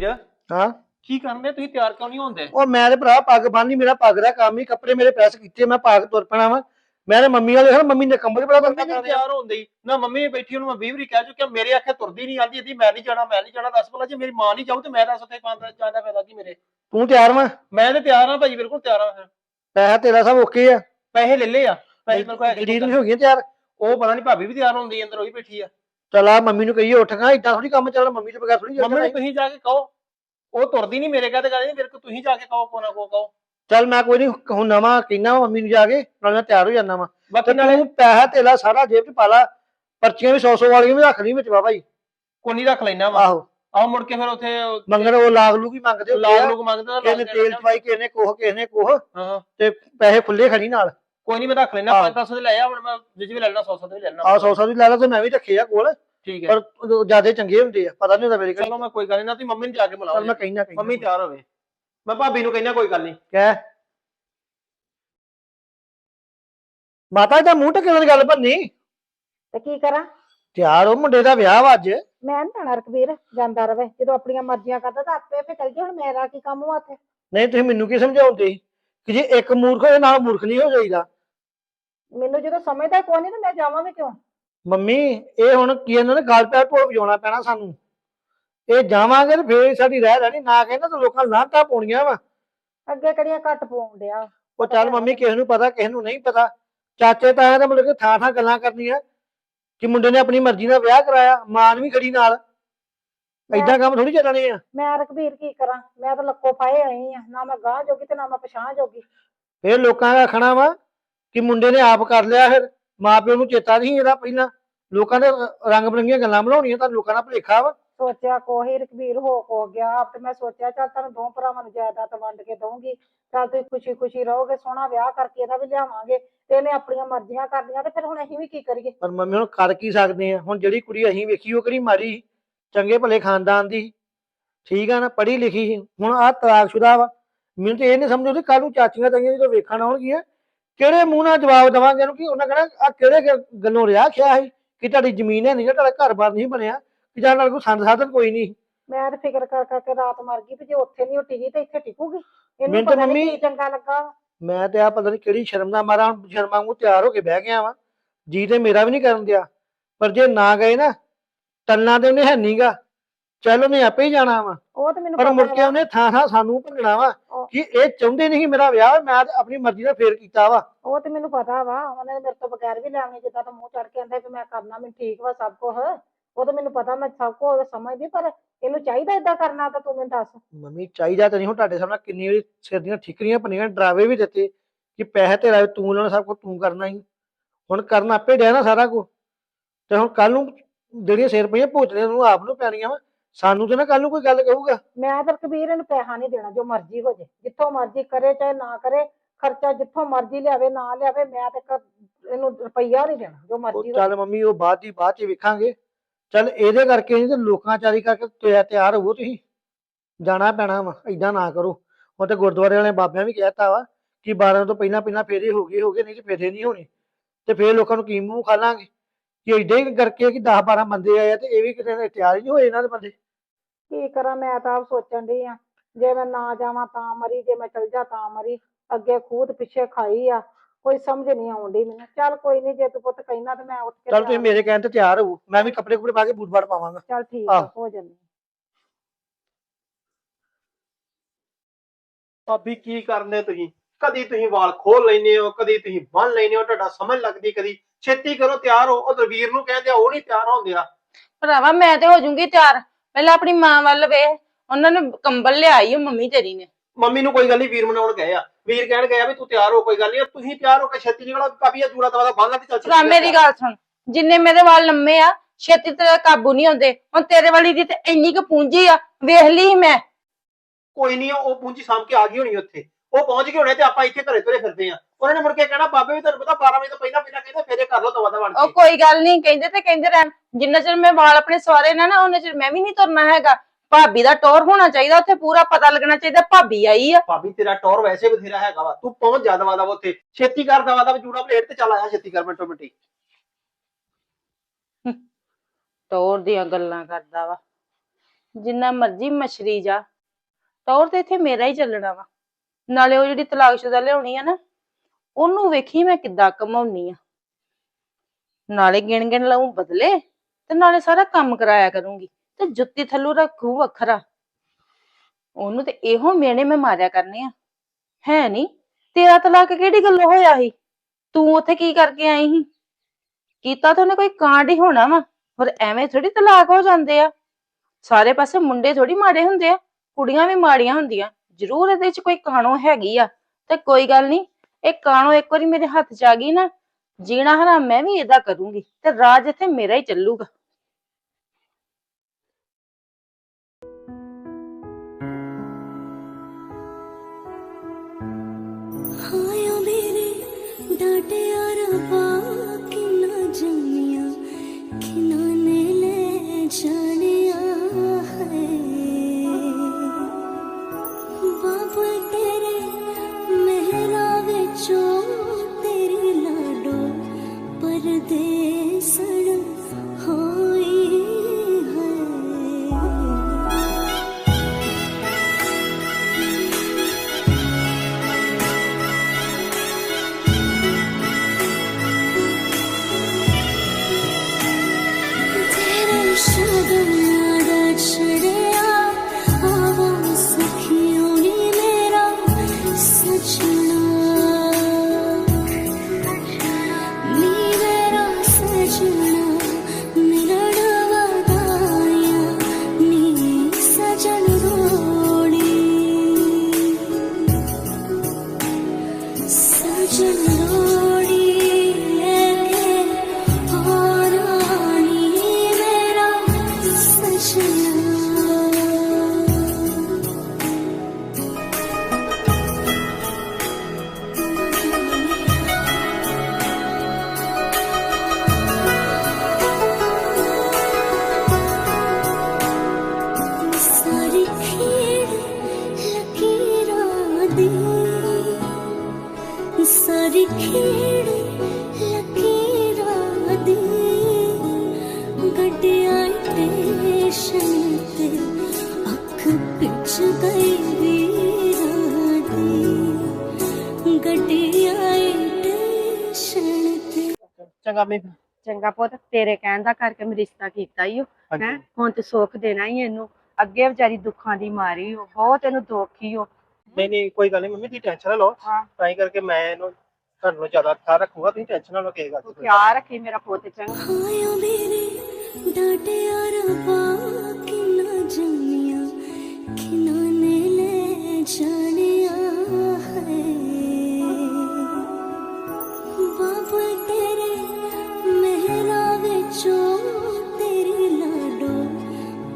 ਵੀਰ। ਹਾਂ। ਕੀ ਕਰਨੇ ਤੁਸੀਂ ਤਿਆਰ ਕਿਉਂ ਨਹੀਂ ਹੁੰਦੇ ਉਹ ਮੈਂ ਤੇ ਭਰਾ ਪੱਗ ਬੰਨ੍ਹਨੀ ਮੇਰਾ ਪੱਗ ਦਾ ਕੰਮ ਹੀ ਕੱਪੜੇ ਮੇਰੇ ਪ੍ਰੈਸ ਕੀਤੇ ਮੈਂ ਪੱਗ ਤੁਰ ਪੈਣਾ ਵਾ। ਮੈਂ ਤੇ ਮੰਮੀ ਵਾਲੇ ਹਰ ਮੰਮੀ ਨੇ ਕੰਬਲ ਬੜਾ ਬੰਦਾ ਮੰਮੀ ਤਿਆਰ ਹੁੰਦੇ ਹੀ ਨਾ ਮੰਮੀ ਬੈਠੀ ਉਹਨੂੰ ਮੈਂ 20 ਵਾਰੀ ਕਹਿ ਚੁੱਕਿਆ ਮੇਰੇ ਆਖੇ ਤੁਰਦੀ ਨਹੀਂ ਆਂਦੀ ਇਹਦੀ ਮੈਂ ਨਹੀਂ ਜਾਣਾ ਮੈਂ ਨਹੀਂ ਜਾਣਾ ਦੱਸ ਭਲਾ ਜੇ ਮੇਰੀ ਮਾਂ ਨਹੀਂ ਜਾਊ ਤੇ ਮੈਂ ਦੱਸ ਉੱਥੇ ਪਾਉਂਦਾ ਜਾਂਦਾ ਫਾਇਦਾ ਕੀ ਮੇਰੇ। ਤੂੰ ਤਿਆਰ ਵਾ? ਮੈਂ ਤੇ ਤਿਆਰ ਹਾਂ ਭਾਜੀ ਬਿਲਕੁਲ ਤਿਆਰ ਹਾਂ ਪੈਸਾ ਤੇਰਾ ਸਭ ਓਕੇ ਆ। ਪੈਸੇ ਲੈ ਲਏ ਆ। ਪੈਸੇ ਮੇਰੇ ਕੋਲ ਹੈਗੇ ਵੀ ਹੋ ਗਈ ਤਿਆਰ। ਉਹ ਪਤਾ ਨਹੀਂ ਭਾਬੀ ਵੀ ਤਿਆਰ ਹੁੰਦੀ ਅੰਦਰ ਉਹੀ ਬੈਠੀ ਆ। ਚਲਾ ਮੰਮੀ ਨੂੰ ਕਹੀਏ ਉੱਠ ਗਾ ਇਦਾਂ ਥੋੜੀ ਕੰਮ ਚੱਲਣਾ ਮੰਮੀ ਤੋਂ ਬਗੈਰ ਥੋੜੀ ਮੰਮੀ ਨੂੰ ਚੱਲਣਾ ਤੁਸੀਂ ਜਾ ਕੇ ਕਹੋ ਉਹ ਤੁਰਦੀ ਨਹੀਂ ਮੇਰੇ ਕਹਤੇ ਕਹਿੰਦੇ ਮੇਰੇ ਕੋ ਤੁਸੀਂ ਜਾ ਕੇ ਕਹੋ ਕੋ ਨਾ ਕੋ ਕਹੋ। ਚੱਲ ਮੈਂ ਕੋਈ ਨਹੀਂ ਹੁਣ ਨਵਾਂ ਕਹਿਣਾ ਵਾ ਮੰਮੀ ਨੂੰ ਜਾ ਕੇ ਨਾਲ ਮੈਂ ਤਿਆਰ ਹੋ ਜਾਣਾ ਵਾ। ਤੇ ਬਾਕੀ ਨਾਲੇ ਤੂੰ ਪੈਸਾ ਤੇਲਾ ਸਾਰਾ ਜੇਬ 'ਚ ਪਾ ਲਾ ਪਰਚੀਆਂ ਵੀ 100 100 ਵਾਲੀਆਂ ਵੀ ਰੱਖ ਲਈ ਵਿੱਚ ਬਾਬਾ ਜੀ ਕੋਈ ਨਹੀਂ ਰੱਖ ਲੈਣਾ ਵਾ। ਆਹੋ। ਆਹ ਮੁੜ ਕੇ ਫਿਰ ਉੱਥੇ ਮੰਗਣ ਉਹ ਲਾਗ ਲੂ ਵੀ ਮੰਗਦੇ ਹੁੰਦੇ ਲਾਗ ਆ ਲੋਕ ਮੰਗਦੇ ਤਾਂ ਕਿਸੇ ਨੇ ਲੱਗ ਤੇਲ ਜਾਣਾ। ਚਵਾਈ ਕਿਸੇ ਨੇ ਕੋਹ ਕਿਸੇ ਨੇ ਕੋਹ ਹਾਂ। ਤੇ ਪੈਸੇ ਖੁੱਲੇ ਖੜੀ ਨਾਲ। ਕੋਈ ਨਹੀਂ ਮੈਂ ਰੱਖ ਲੈਣਾ ਆਹੋ। 500 ਦੇ ਲੈ ਆ ਹੁਣ ਮੈਂ ਜਿਜ ਵੀ ਲੈ ਲੈਣਾ 100 ਦੇ ਵੀ ਲੈ ਲੈਣਾ। ਆ 100 100 ਦੀ ਲੈ ਲਾ ਤੇ ਮੈਂ ਵੀ ਰੱਖੇ ਆ ਕੋਲ। ਠੀਕ ਹੈ। ਪਰ ਜਿਆਦੇ ਚੰਗੇ ਹੁੰਦੇ ਆ ਪਤਾ ਨਹੀਂ ਹੁੰਦਾ ਮੇਰੇ ਕੋਲ ਚਲੋ ਮੈਂ ਕੋਈ ਗੱਲ ਨਹੀਂ ਨਾ ਤੁਸੀਂ ਮੰਮੀ ਨੂੰ ਜਾ ਕੇ ਚੱਲ ਬੁਲਾਓ ਮੈਂ ਕਹਿਣਾ ਕਹਿਣਾ ਮੰਮੀ ਤਿਆਰ ਹੋਵੇ। ਮੈਂ ਭਾਬੀ ਨੂੰ ਕਹਿਣਾ ਕੋਈ ਗੱਲ ਨਹੀਂ ਕਹਿ ਮਾਤਾ ਦਾ ਮੂੰਹ ਟਕੇ ਨਾਲ ਗੱਲ ਬੰਨੀ। ਤੇ ਕੀ ਕਰਾਂ? ਤਿਆਰ ਉਹ ਮੁੰਡੇ ਦਾ ਵਿਆਹ ਵਾ ਅੱਜ। ਮੈਂ ਨੀ ਜਾਣਾ ਰਕਬੀਰ ਜਾਂਦਾ ਰਵੇ। ਜਦੋਂ ਆਪਣੀਆਂ ਮਰਜ਼ੀਆਂ ਕਰਦਾ ਤਾਂ ਆਪੇ ਆਪੇ ਚੱਲ ਜੇ ਹੁਣ ਮੇਰਾ ਕੀ ਕੰਮ ਵਾ ਉੱਥੇ? ਨਹੀਂ ਤੁਸੀਂ ਮੈਨੂੰ ਕੀ ਸਮਝਾਉਂਦੇ? ਕਿ ਜੇ ਇੱਕ ਮੂਰਖ ਹੋਏ ਨਾਲ ਮੂਰਖ ਨਹੀਂ ਹੋ ਜਾਈਦਾ। ਮੈਨੂੰ ਜਦੋਂ ਸਮਝਦਾ ਕੋਈ ਨਹੀਂ ਤਾਂ ਮੈਂ ਜਾਵਾਂ ਵੀ ਕਿਉਂ? ਮੰਮੀ ਇਹ ਹੁਣ ਕੀ ਇਹਨਾਂ ਨੇ ਗਲ ਪੈਰ ਢੋਲ ਵਜਾਉਣਾ ਪੈਣਾ ਸਾਨੂੰ? ਇਹ ਜਾਵਾਂਗੇ ਤੇ ਫੇਰ ਸਾਡੀ ਰਹਿ ਰਹਿਣੀ ਨਾ ਕਹਿੰਦਾ ਤਾਂ ਲੋਕਾਂ ਲਾਂਟਾ ਪਾਉਣੀਆਂ ਵਾ। ਅੱਗੇ ਕਿਹੜੀਆਂ ਘੱਟ ਪਾਉਣ ਡਿਆ? ਉਹ ਚੱਲ ਮੰਮੀ ਕਿਸੇ ਨੂੰ ਪਤਾ ਕਿਸੇ ਨੂੰ ਨਹੀਂ ਪਤਾ। ਚਾਚੇ ਤਾਇਆ ਤਾਂ ਮਤਲਬ ਕਿ ਥਾਂ ਥਾਂ ਗੱਲਾਂ ਕਰਨੀਆਂ। ਕਿ ਮੁੰਡੇ ਨੇ ਆਪਣੀ ਮਰਜ਼ੀ ਨਾਲ ਵਿਆਹ ਕਰਾਇਆ ਮਾਂ ਵੀ ਖੜੀ ਨਾਲ। ਐਦਾਂ ਕੰਮ ਥੋੜੀ ਚੱਲਣੇ ਆ। ਮੈਂ ਰਕਬੀਰ ਕੀ ਕਰਾਂ? ਮੈਂ ਤਾਂ ਲੱਕੋ ਪਾਏ ਆਈ ਆ। ਨਾ ਮੈਂ ਗਾਹ ਜੋਗੀ ਤੇ ਨਾ ਮੈਂ ਪਛਾਣ ਜੋਗੀ। ਫੇਰ ਲੋਕਾਂ ਦਾ ਆਖਣਾ ਵਾ ਕਿ ਮੁੰਡੇ ਨੇ ਆਪ ਕਰ ਲਿਆ ਫਿਰ ਮਾਂ ਪਿਓ ਨੂੰ ਚੇਤਾ ਨਹੀਂ ਇਹਦਾ ਪਹਿਲਾਂ। ਲੋਕਾਂ ਦੇ ਰੰਗ ਬਰੰਗੀਆਂ ਗੱਲਾਂ ਬਣਾਉਣੀਆਂ ਤਾਂ ਲੋਕਾਂ ਦਾ ਭੁਲੇਖਾ ਵਾ। ਸੋਚਿਆ ਕੋਈ ਰਕਬੀਰ ਹੋ ਕੋ ਗਿਆ ਤੇ ਮੈਂ ਸੋਚਿਆ ਚੱਲ ਤੁਹਾਨੂੰ ਦੋ ਭਰਾਵਾਂ ਨੂੰ ਜਾਇਦਾਦ ਵੰਡ ਕੇ ਦਊਂਗੀ। ਚੱਲ ਤੁਸੀਂ ਖੁਸ਼ੀ ਖੁਸ਼ੀ ਰਹੋਗੇ ਸੋਹਣਾ ਵਿਆਹ ਕਰਕੇ ਇਹਦਾ ਵੀ ਲਿਆਵਾਂਗੇ ਤੇ ਇਹਨੇ ਆਪਣੀਆਂ ਮਰਜ਼ੀਆਂ ਕਰਨੀਆਂ ਤੇ ਫਿਰ ਹੁਣ ਅਸੀਂ ਵੀ ਕੀ ਕਰੀਏ? ਪਰ ਮੰਮੀ ਹੁਣ ਕਰ ਕੀ ਸਕਦੇ ਆ? ਹੁਣ ਜਿਹੜੀ ਕੁੜੀ ਅਸੀਂ ਵੇਖੀ ਉਹ ਕਿਹੜੀ ਮਾੜੀ ਸੀ, ਚੰਗੇ ਭਲੇ ਖਾਨਦਾਨ ਦੀ ਸੀ। ਠੀਕ ਆ ਨਾ ਪੜ੍ਹੀ ਲਿਖੀ ਸੀ। ਹੁਣ ਆਹ ਤਲਾਕਸ਼ੁਦਾ ਵਾ। ਮੈਨੂੰ ਤੇ ਇਹ ਨਹੀਂ ਸਮਝ ਆਉਂਦੀ ਕੱਲ ਨੂੰ ਚਾਚੀਆਂ ਤਾਈਆਂ ਜਦੋਂ ਵੇਖਣ ਆਉਣਗੀਆਂ ਕਿਹੜੇ ਮੂੰਹ ਨਾਲ ਜਵਾਬ ਦੇਵਾਂਗੇ ਇਹਨੂੰ? ਕਿ ਉਹਨਾਂ ਕਹਿਣਾ ਆ ਕਿਹੜੇ ਗ- ਗੱਲੋਂ ਰਿਹਾ ਖਿਆ ਸੀ ਕਿ ਤੁਹਾਡੀ ਜ਼ਮੀਨ ਹੈ ਨਹੀਂ ਤੁਹਾਡਾ ਘਰ-ਬਾਰ ਨਹੀਂ ਬਣਿਆ ਕਿ ਜਾਂ ਨਾਲ ਕੋਈ ਸੰਦ ਸਾਧਨ ਕੋਈ ਨਹੀਂ ਮੈਂ ਤਾਂ ਫਿਕਰ ਕਰ ਕਰਕੇ ਰਾਤ ਮਰ ਗਈ ਵੀ ਜੇ ਉੱਥੇ ਨਹੀਂ ਉਹ ਟਿਕੀ ਤੇ ਇੱਥੇ ਟਿਕੂਗੀ। ਇਹਨੂੰ ਮੈਨੂੰ ਤਾਂ ਪਤਾ ਨੀ ਮੰਮੀ- ਕੀ ਚੰਗਾ ਲੱਗਾ। ਮੈਂ ਤੇ ਆ ਪਤਾ ਨਹੀਂ ਕਿਹੜੀ ਸ਼ਰਮ ਦਾ ਮਾਰਾ ਹੁਣ ਸ਼ਰਮਾਂ ਵਾਂਗੂ ਤਿਆਰ ਹੋ ਕੇ ਬਹਿ ਗਿਆ ਵਾਂ। ਜੀ ਤੇ ਮੇਰਾ ਵੀ ਨਹੀਂ ਕਰਨ ਦਿਆ। ਪਰ ਜੇ ਨਾ ਗਏ ਨਾ ਟੰਨਾ ਤੇ ਉਹਨੇ ਹੈ ਨਹੀਂਗਾ ਚੱਲ ਉਹਨੇ ਆਪੇ ਹੀ ਜਾਣਾ ਵਾ। ਉਹ ਤਾਂ ਮੈਨੂੰ ਪਰ ਪਤਾ ਮੁੜ ਕੇ ਵਾ। ਉਹਨੇ ਥਾਂ ਥਾਂ ਸਾਨੂੰ ਭੰਗਣਾ ਵਾ। ਕਿ ਇਹ ਚਾਹੁੰਦੇ ਨਹੀਂ ਮੇਰਾ ਵਿਆਹ ਮੈਂ ਤੇ ਆਪਣੀ ਮਰਜ਼ੀ ਨਾਲ ਫੇਰ ਕੀਤਾ ਵਾ। ਉਹ ਤੇ ਮੈਨੂੰ ਪਤਾ ਵਾ ਉਹਨੇ ਮੇਰੇ ਤੋਂ ਬਗੈਰ ਵੀ ਲੈਣੀ ਜਿੱਦਾਂ ਤਾਂ ਮੂੰਹ ਚੜ ਕੇ ਆਂਦਾ ਵੀ ਮੈਂ ਕਰਨਾ ਮੈਨੂੰ ਠੀਕ ਵਾ ਸਭ ਕੁਝ ਉਹ ਤਾਂ ਮੈਨੂੰ ਪਤਾ ਮੈਂ ਸਭ ਕੁਝ ਸਮਝਦੀ ਪਰ ਇਹਨੂੰ ਚਾਹੀਦਾ ਏਦਾਂ ਕਰਨਾ ਤਾਂ ਤੂੰ ਮੈਨੂੰ ਦੱਸ। ਮੰਮੀ ਚਾਹੀਦਾ ਤਾਂ ਨਹੀਂ ਹੁਣ ਤੁਹਾਡੇ ਸਾਹਮਣੇ ਕਿੰਨੀ ਵਾਰੀ ਸਿਰ ਦੀਆਂ ਠਿਕਰੀਆਂ ਪਨੀਆਂ ਡਰਾਵੇ ਵੀ ਦਿੱਤੇ ਕਿ ਪੈਸੇ ਤੇਰਾ ਤੂੰ ਲੈਣਾ ਸਭ ਕੁਝ ਤੂੰ ਕਰਨਾ ਹੀ ਹੁਣ ਕਰਨਾ ਆਪੇ ਡਿਆ ਨਾ ਸਾਰਾ ਕੁਝ ਤੇ ਹੁਣ ਕੱਲ ਨੂੰ ਜਿਹੜੀਆਂ ਸਿਰ ਪਈਆਂ ਭੋਚਣੇ ਨੂੰ ਆਪ ਨੂੰ ਪੈਣੀਆਂ ਵਾ। ਸਾਨੂੰ ਤੇ ਨਾ ਕੱਲ ਨੂੰ ਕੋਈ ਗੱਲ ਕਹੂਗਾ। ਮੈਂ ਤਾਂ ਕਬੀਰ ਇਹਨੂੰ ਪੈਸਾ ਨਹੀਂ ਦੇਣਾ ਜੋ ਮਰਜ਼ੀ ਹੋ ਜੇ। ਜਿੱਥੋਂ ਮਰਜ਼ੀ ਕਰੇ ਚਾਹੇ ਨਾ ਕਰੇ ਖਰਚਾ ਜਿੱਥੋਂ ਮਰਜ਼ੀ ਲਿਆਵੇ ਨਾ ਲਿਆਵੇ ਮੈਂ ਤੇ ਕ- ਇਹਨੂੰ ਰੁਪਈਆ ਨਹੀਂ ਦੇਣਾ ਜੋ ਉਹ ਮਰਜ਼ੀ ਹੋ ਚੱਲ ਮੰਮੀ ਉਹ ਬਾਅਦ ਦੀ ਬਾਅਦ ਚ ਵੇਖਾਂਗੇ। ਚੱਲ ਇਹਦੇ ਕਰਕੇ ਨਹੀਂ ਤੇ ਲੋਕਾਂ ਚਾਰੀ ਕਰਕੇ ਤਿਆ- ਤਿਆਰ ਹੋਵੋ ਤੁਸੀਂ। ਜਾਣਾ ਪੈਣਾ ਵਾ ਏਦਾਂ ਨਾ ਕਰੋ। ਹੁਣ ਤੇ ਗੁਰਦੁਆਰੇ ਵਾਲੇ ਬਾਬਿਆਂ ਵੀ ਕਹਿਤਾ ਵਾ ਕਿ 12 ਤੋਂ ਪਹਿਲਾਂ ਪਹਿਲਾਂ ਫੇਰੇ ਹੋ ਗਏ ਹੋ ਗਏ ਨਹੀਂ ਤੇ ਫੇਰੇ ਨਹੀਂ ਹੋਣੇ। ਤੇ ਫੇਰ ਲੋਕਾਂ ਨੂੰ ਕੀ ਮੂੰਹ ਖਾ ਲਾਂਗੇ? ਕਿ ਏਡੇ ਹੀ ਕਰਕੇ ਕਿ 10 12 ਬੰਦੇ ਆਏ ਆ ਤੇ ਇਹ ਵੀ ਕਿਤੇ ਨੇ ਤਿਆਰ ਹੀ ਨਹੀਂ ਹੋਏ ਇਹਨਾਂ ਦੇ ਬੰਦੇ। ਕੀ ਕਰਾਂ ਮੈਂ ਤਾਂ ਆਪ ਸੋਚਣ ਡਈ ਆ ਜੇ ਮੈਂ ਨਾ ਜਾਵਾਂ ਤਾਂ ਮਰੀ ਜੇ ਮੈਂ ਚਲ ਜਾ ਤਾਂ ਮਰੀ। ਅੱਗੇ ਖੂਦ ਪਿੱਛੇ ਖਾਈ ਆ ਕੋਈ ਸਮਝ ਨਹੀਂ ਆਉਂਦੀ ਮੈਨੂੰ। ਚੱਲ ਕੋਈ ਨਹੀਂ ਜੇ ਤੂੰ ਪੁੱਤ ਕਹਿਣਾ ਤੇ ਮੈਂ ਉੱਠ ਕੇ ਚੱਲ ਤੁਸੀਂ ਤਿਆਰ- ਮੇਰੇ ਕਹਿਣ ਤੇ ਤਿਆਰ ਹੋਵੋ ਮੈਂ ਵੀ ਕੱਪੜੇ ਕੁਪੜੇ ਪਾ ਕੇ ਬੂਟ ਬਾਟ ਪਾਵਾਂਗਾ। ਚੱਲ ਠੀਕ ਆ ਆਹ। ਹੋ ਜਾਂਦੀ। ਭਾਬੀ ਕੀ ਕਰਨੇ ਤੁਸੀਂ? ਕਦੀ ਤੁਸੀਂ ਵਾਲ ਖੋਲ ਲੈਨੇ ਹੋ ਕਦੀ ਤੁਸੀਂ ਬੰਨ ਲੈਨੇ ਹੋ ਤੁਹਾਡਾ ਸਮਝ ਲੱਗਦੀ ਕਦੀ? ਛੇਤੀ ਕਰੋ ਤਿਆਰ ਹੋ। ਉਹ ਦਰਵੀਰ ਨੂੰ ਕਹਿੰਦੇ ਆ ਉਹ ਨਹੀਂ ਤਿਆਰ ਹੁੰਦੇ ਆ। ਭਰਾਵਾ ਮੈਂ ਤੇ ਹੋ ਜੂੰਗੀ ਤਿਆਰ। ਪਹਿਲਾਂ ਆਪਣੀ ਮਾਂ ਵੱਲ ਵੇ। ਉਹਨਾਂ ਨੇ ਕੰਬਲ ਲਿਆਈ ਓ ਮੰਮੀ ਤੇਰੀ ਨੇ। ਮੰਮੀ ਨੂੰ ਕੋਈ ਗੱਲ ਨਹੀਂ ਵੀਰ ਮਨਾਉਣ ਗਏ ਆ। ਵੀਰ ਕਹਿਣ ਗਏ ਆ ਵੀ ਤੂੰ ਤਿਆਰ ਹੋ ਕੋਈ ਗੱਲ ਨਹੀਂ ਤੁਸੀਂ ਤਿਆਰ ਹੋ ਕੇ ਛੇਤੀ ਨਿਕਲੋ ਕਾਬੀਆ ਜੂੜਾ ਦਵਾ ਬੰਨ ਲਾ ਤੇ ਚੱਲ ਭਰਾ ਮੇਰੀ ਗੱਲ ਸੁਣ। ਜਿੰਨੇ ਮੇਰੇ ਵਾਲ ਲੰਮੇ ਆ ਛੇਤੀ ਤੇ ਕਾਬੂ ਨਹੀਂ ਆਉਂਦੇ ਹੁਣ ਤੇਰੇ ਵਾਲੀ ਦੀ ਤੇ ਇੰਨੀ ਕੁ ਪੂੰਜੀ ਆ ਵੇਖ ਲਈ ਮੈਂ। ਕੋਈ ਨਹੀਂ ਉਹ ਪੂੰਜੀ ਸਾਂਭ ਕੇ ਆ ਗਈ ਹੋਣੀ ਉੱਥੇ। ਉਹ ਪਹੁੰਚ ਗਏ ਹੋਣੇ ਤੇ ਆਪਾਂ ਇੱਥੇ ਘਰੇ ਤੁਰੇ ਫਿਰਦੇ ਆ। ਉਹਨਾਂ ਨੇ ਮੁੜ ਕੇ ਕਹਿਣਾ ਬਾਬੇ ਵੀ ਤੁਹਾਨੂੰ ਪਤਾ 12 ਵਜੇ ਤੋਂ ਪਹਿਲਾਂ ਪਹਿਲਾਂ ਕਹਿੰਦੇ ਫੇਰੇ ਕਰ ਲਓ ਦਵਾ ਦਵਾ ਉਹ ਕੋਈ ਗੱਲ ਨਹੀਂ ਕਹਿੰਦੇ ਤੇ ਕਹਿੰਦੇ ਰਹਿਣ। ਜਿੰਨਾ ਚਿਰ ਮੈਂ ਵਾਲ ਆਪਣੇ ਸਵਾਰੇ ਨਾ ਨਾ ਉਹਨਾਂ ਚਿਰ ਮੈਂ ਵੀ ਨਹੀਂ ਤੁਰਨਾ ਹੈਗਾ। ਭਾਬੀ ਦਾ ਟੋਰ ਹੋਣਾ ਚਾਹੀਦਾ ਉੱਥੇ ਪੂਰਾ ਪਤਾ ਲੱਗਣਾ ਚਾਹੀਦਾ ਭਾਬੀ ਆਈ ਆ। ਭਾਬੀ ਤੇਰਾ ਟੌਰ ਵੈਸੇ ਬਥੇਰਾ ਹੈਗਾ ਵਾ। ਤੂੰ ਪਹੁੰਚ ਜਾ ਦਵਾ ਦਵਾ ਉੱਥੇ। ਛੇਤੀ ਕਰ ਦਵਾ ਦਵਾ ਜੂੜਾ ਪਲੇਟ ਤੇ ਚੱਲ ਆਇਆ ਛੇਤੀ ਕਰ ਮਿੰਟੋ ਮਿੰਟੀ। ਟੋਰ ਦੀਆਂ ਗੱਲਾਂ ਕਰਦਾ ਵਾ। ਜਿੰਨਾ ਮਰਜ਼ੀ ਮਛਰੀ ਜਾ। ਤੌਰ ਤੇ ਇੱਥੇ ਮੇਰਾ ਹੀ ਚੱਲਣਾ ਵਾ। ਨਾਲੇ ਉਹ ਜਿਹੜੀ ਤਲਾਕਸ਼ੁਦਾ ਲਿਆਉਣੀ ਆ ਨਾ ਉਹਨੂੰ ਵੇਖੀ ਮੈਂ ਕਿੱਦਾਂ ਕਮਾਉਣੀ ਆ। ਨਾਲੇ ਗਿਣ ਗਿਣ ਲਾਉਂ ਬਦਲੇ ਤੇ ਨਾਲੇ ਸਾਰਾ ਕੰਮ ਕਰਾਇਆ ਕਰੂੰਗੀ ਤੇ ਜੁੱਤੀ ਥੱਲੋਂ ਰੱਖੂ ਵੱਖਰਾ। ਉਹਨੂੰ ਤੇ ਇਹੋ ਮੇਨੇ ਮੈਂ ਮਾਰਿਆ ਕਰਨੇ ਆ। ਹੈ ਨਹੀਂ, ਤੇਰਾ ਤਲਾਕ ਕਿਹੜੀ ਗੱਲੋਂ ਹੋਇਆ ਸੀ? ਤੂੰ ਉੱਥੇ ਕੀ ਕਰਕੇ ਆਈ ਸੀ? ਕੀਤਾ ਤਾਂ ਉਹਨੇ ਕੋਈ ਕਾਂਡ ਹੀ ਹੋਣਾ ਵਾ ਹੋਰ ਐਵੇਂ ਥੋੜੀ ਤਲਾਕ ਹੋ ਜਾਂਦੇ ਆ। ਸਾਰੇ ਪਾਸੇ ਮੁੰਡੇ ਥੋੜੀ ਮਾੜੇ ਹੁੰਦੇ ਆ, ਕੁੜੀਆਂ ਵੀ ਮਾੜੀਆਂ ਹੁੰਦੀਆਂ। ਜ਼ਰੂਰ ਇਹਦੇ ਵਿੱਚ ਕੋਈ ਕਾਣੋ ਹੈਗੀ ਆ, ਤੇ ਕੋਈ ਗੱਲ ਨਹੀਂ ਇਹ ਕਾਣੋ ਇੱਕ ਵਾਰੀ ਮੇਰੇ ਹੱਥ 'ਚ ਆ ਗਈ ਨਾ? ਜੀਣਾ ਹਰਾਮ ਮੈਂ ਵੀ ਇਹਦਾ ਕਰੂੰਗੀ ਤੇ ਰਾਜ ਇੱਥੇ ਮੇਰਾ ਹੀ ਚੱਲੂਗਾ। ਚੰਗਾ ਪੁੱਤ ਤੇਰੇ ਕਹਿਣ ਦਾ ਕਰਕੇ ਮੈਂ ਰਿਸ਼ਤਾ ਕੀਤਾ ਈ ਓ ਹੈ? ਹੁਣ ਤੇ ਸੁੱਖ ਦੇਣਾ ਹੀ ਇਹਨੂੰ। ਅੱਗੇ ਵਿਚਾਰੀ ਦੁੱਖਾਂ ਦੀ ਮਾਰੀ ਓ ਬਹੁਤ ਇਹਨੂੰ ਦੁੱਖ ਹੀ ਓ। ਨਹੀਂ ਨਹੀਂ ਕੋਈ ਗੱਲ ਨਹੀਂ ਮੰਮੀ ਤੁਸੀਂ ਟੈਨਸ਼ਨ ਨਾ ਲਓ। ਹਾਂ। ਤਾਂ ਹੀ ਕਰਕੇ ਮੈਂ ਇਹਨੂੰ ਤੁਹਾਨੂੰ ਜ਼ਿਆਦਾ ਖਿਆਲ ਰੱਖੂਗਾ ਤੁਸੀਂ ਟੈਨਸ਼ਨ ਨਾ ਲਓ ਕਿਸੇ ਗੱਲ ਤੂੰ ਦੀ। ਖਿਆਲ ਰੱਖੀ ਮੇਰਾ ਪੁੱਤ ਚੰਗਾ। ਹਾਇਆ ਮੇਰੇ ਡਾਟਿਆ ਰਬਾ ਕਿੰਨਾ ਜੰਮਿਆ ਕਿੰਨਾ ਨੇ ਲੈ ਜਾਣਿਆ ਹੈ। ਬਾਬਾ ਤੇਰੇ ਮਹਿਰਾ ਵਿੱਚੋਂ ਤੇਰੀ ਲਾਡੋ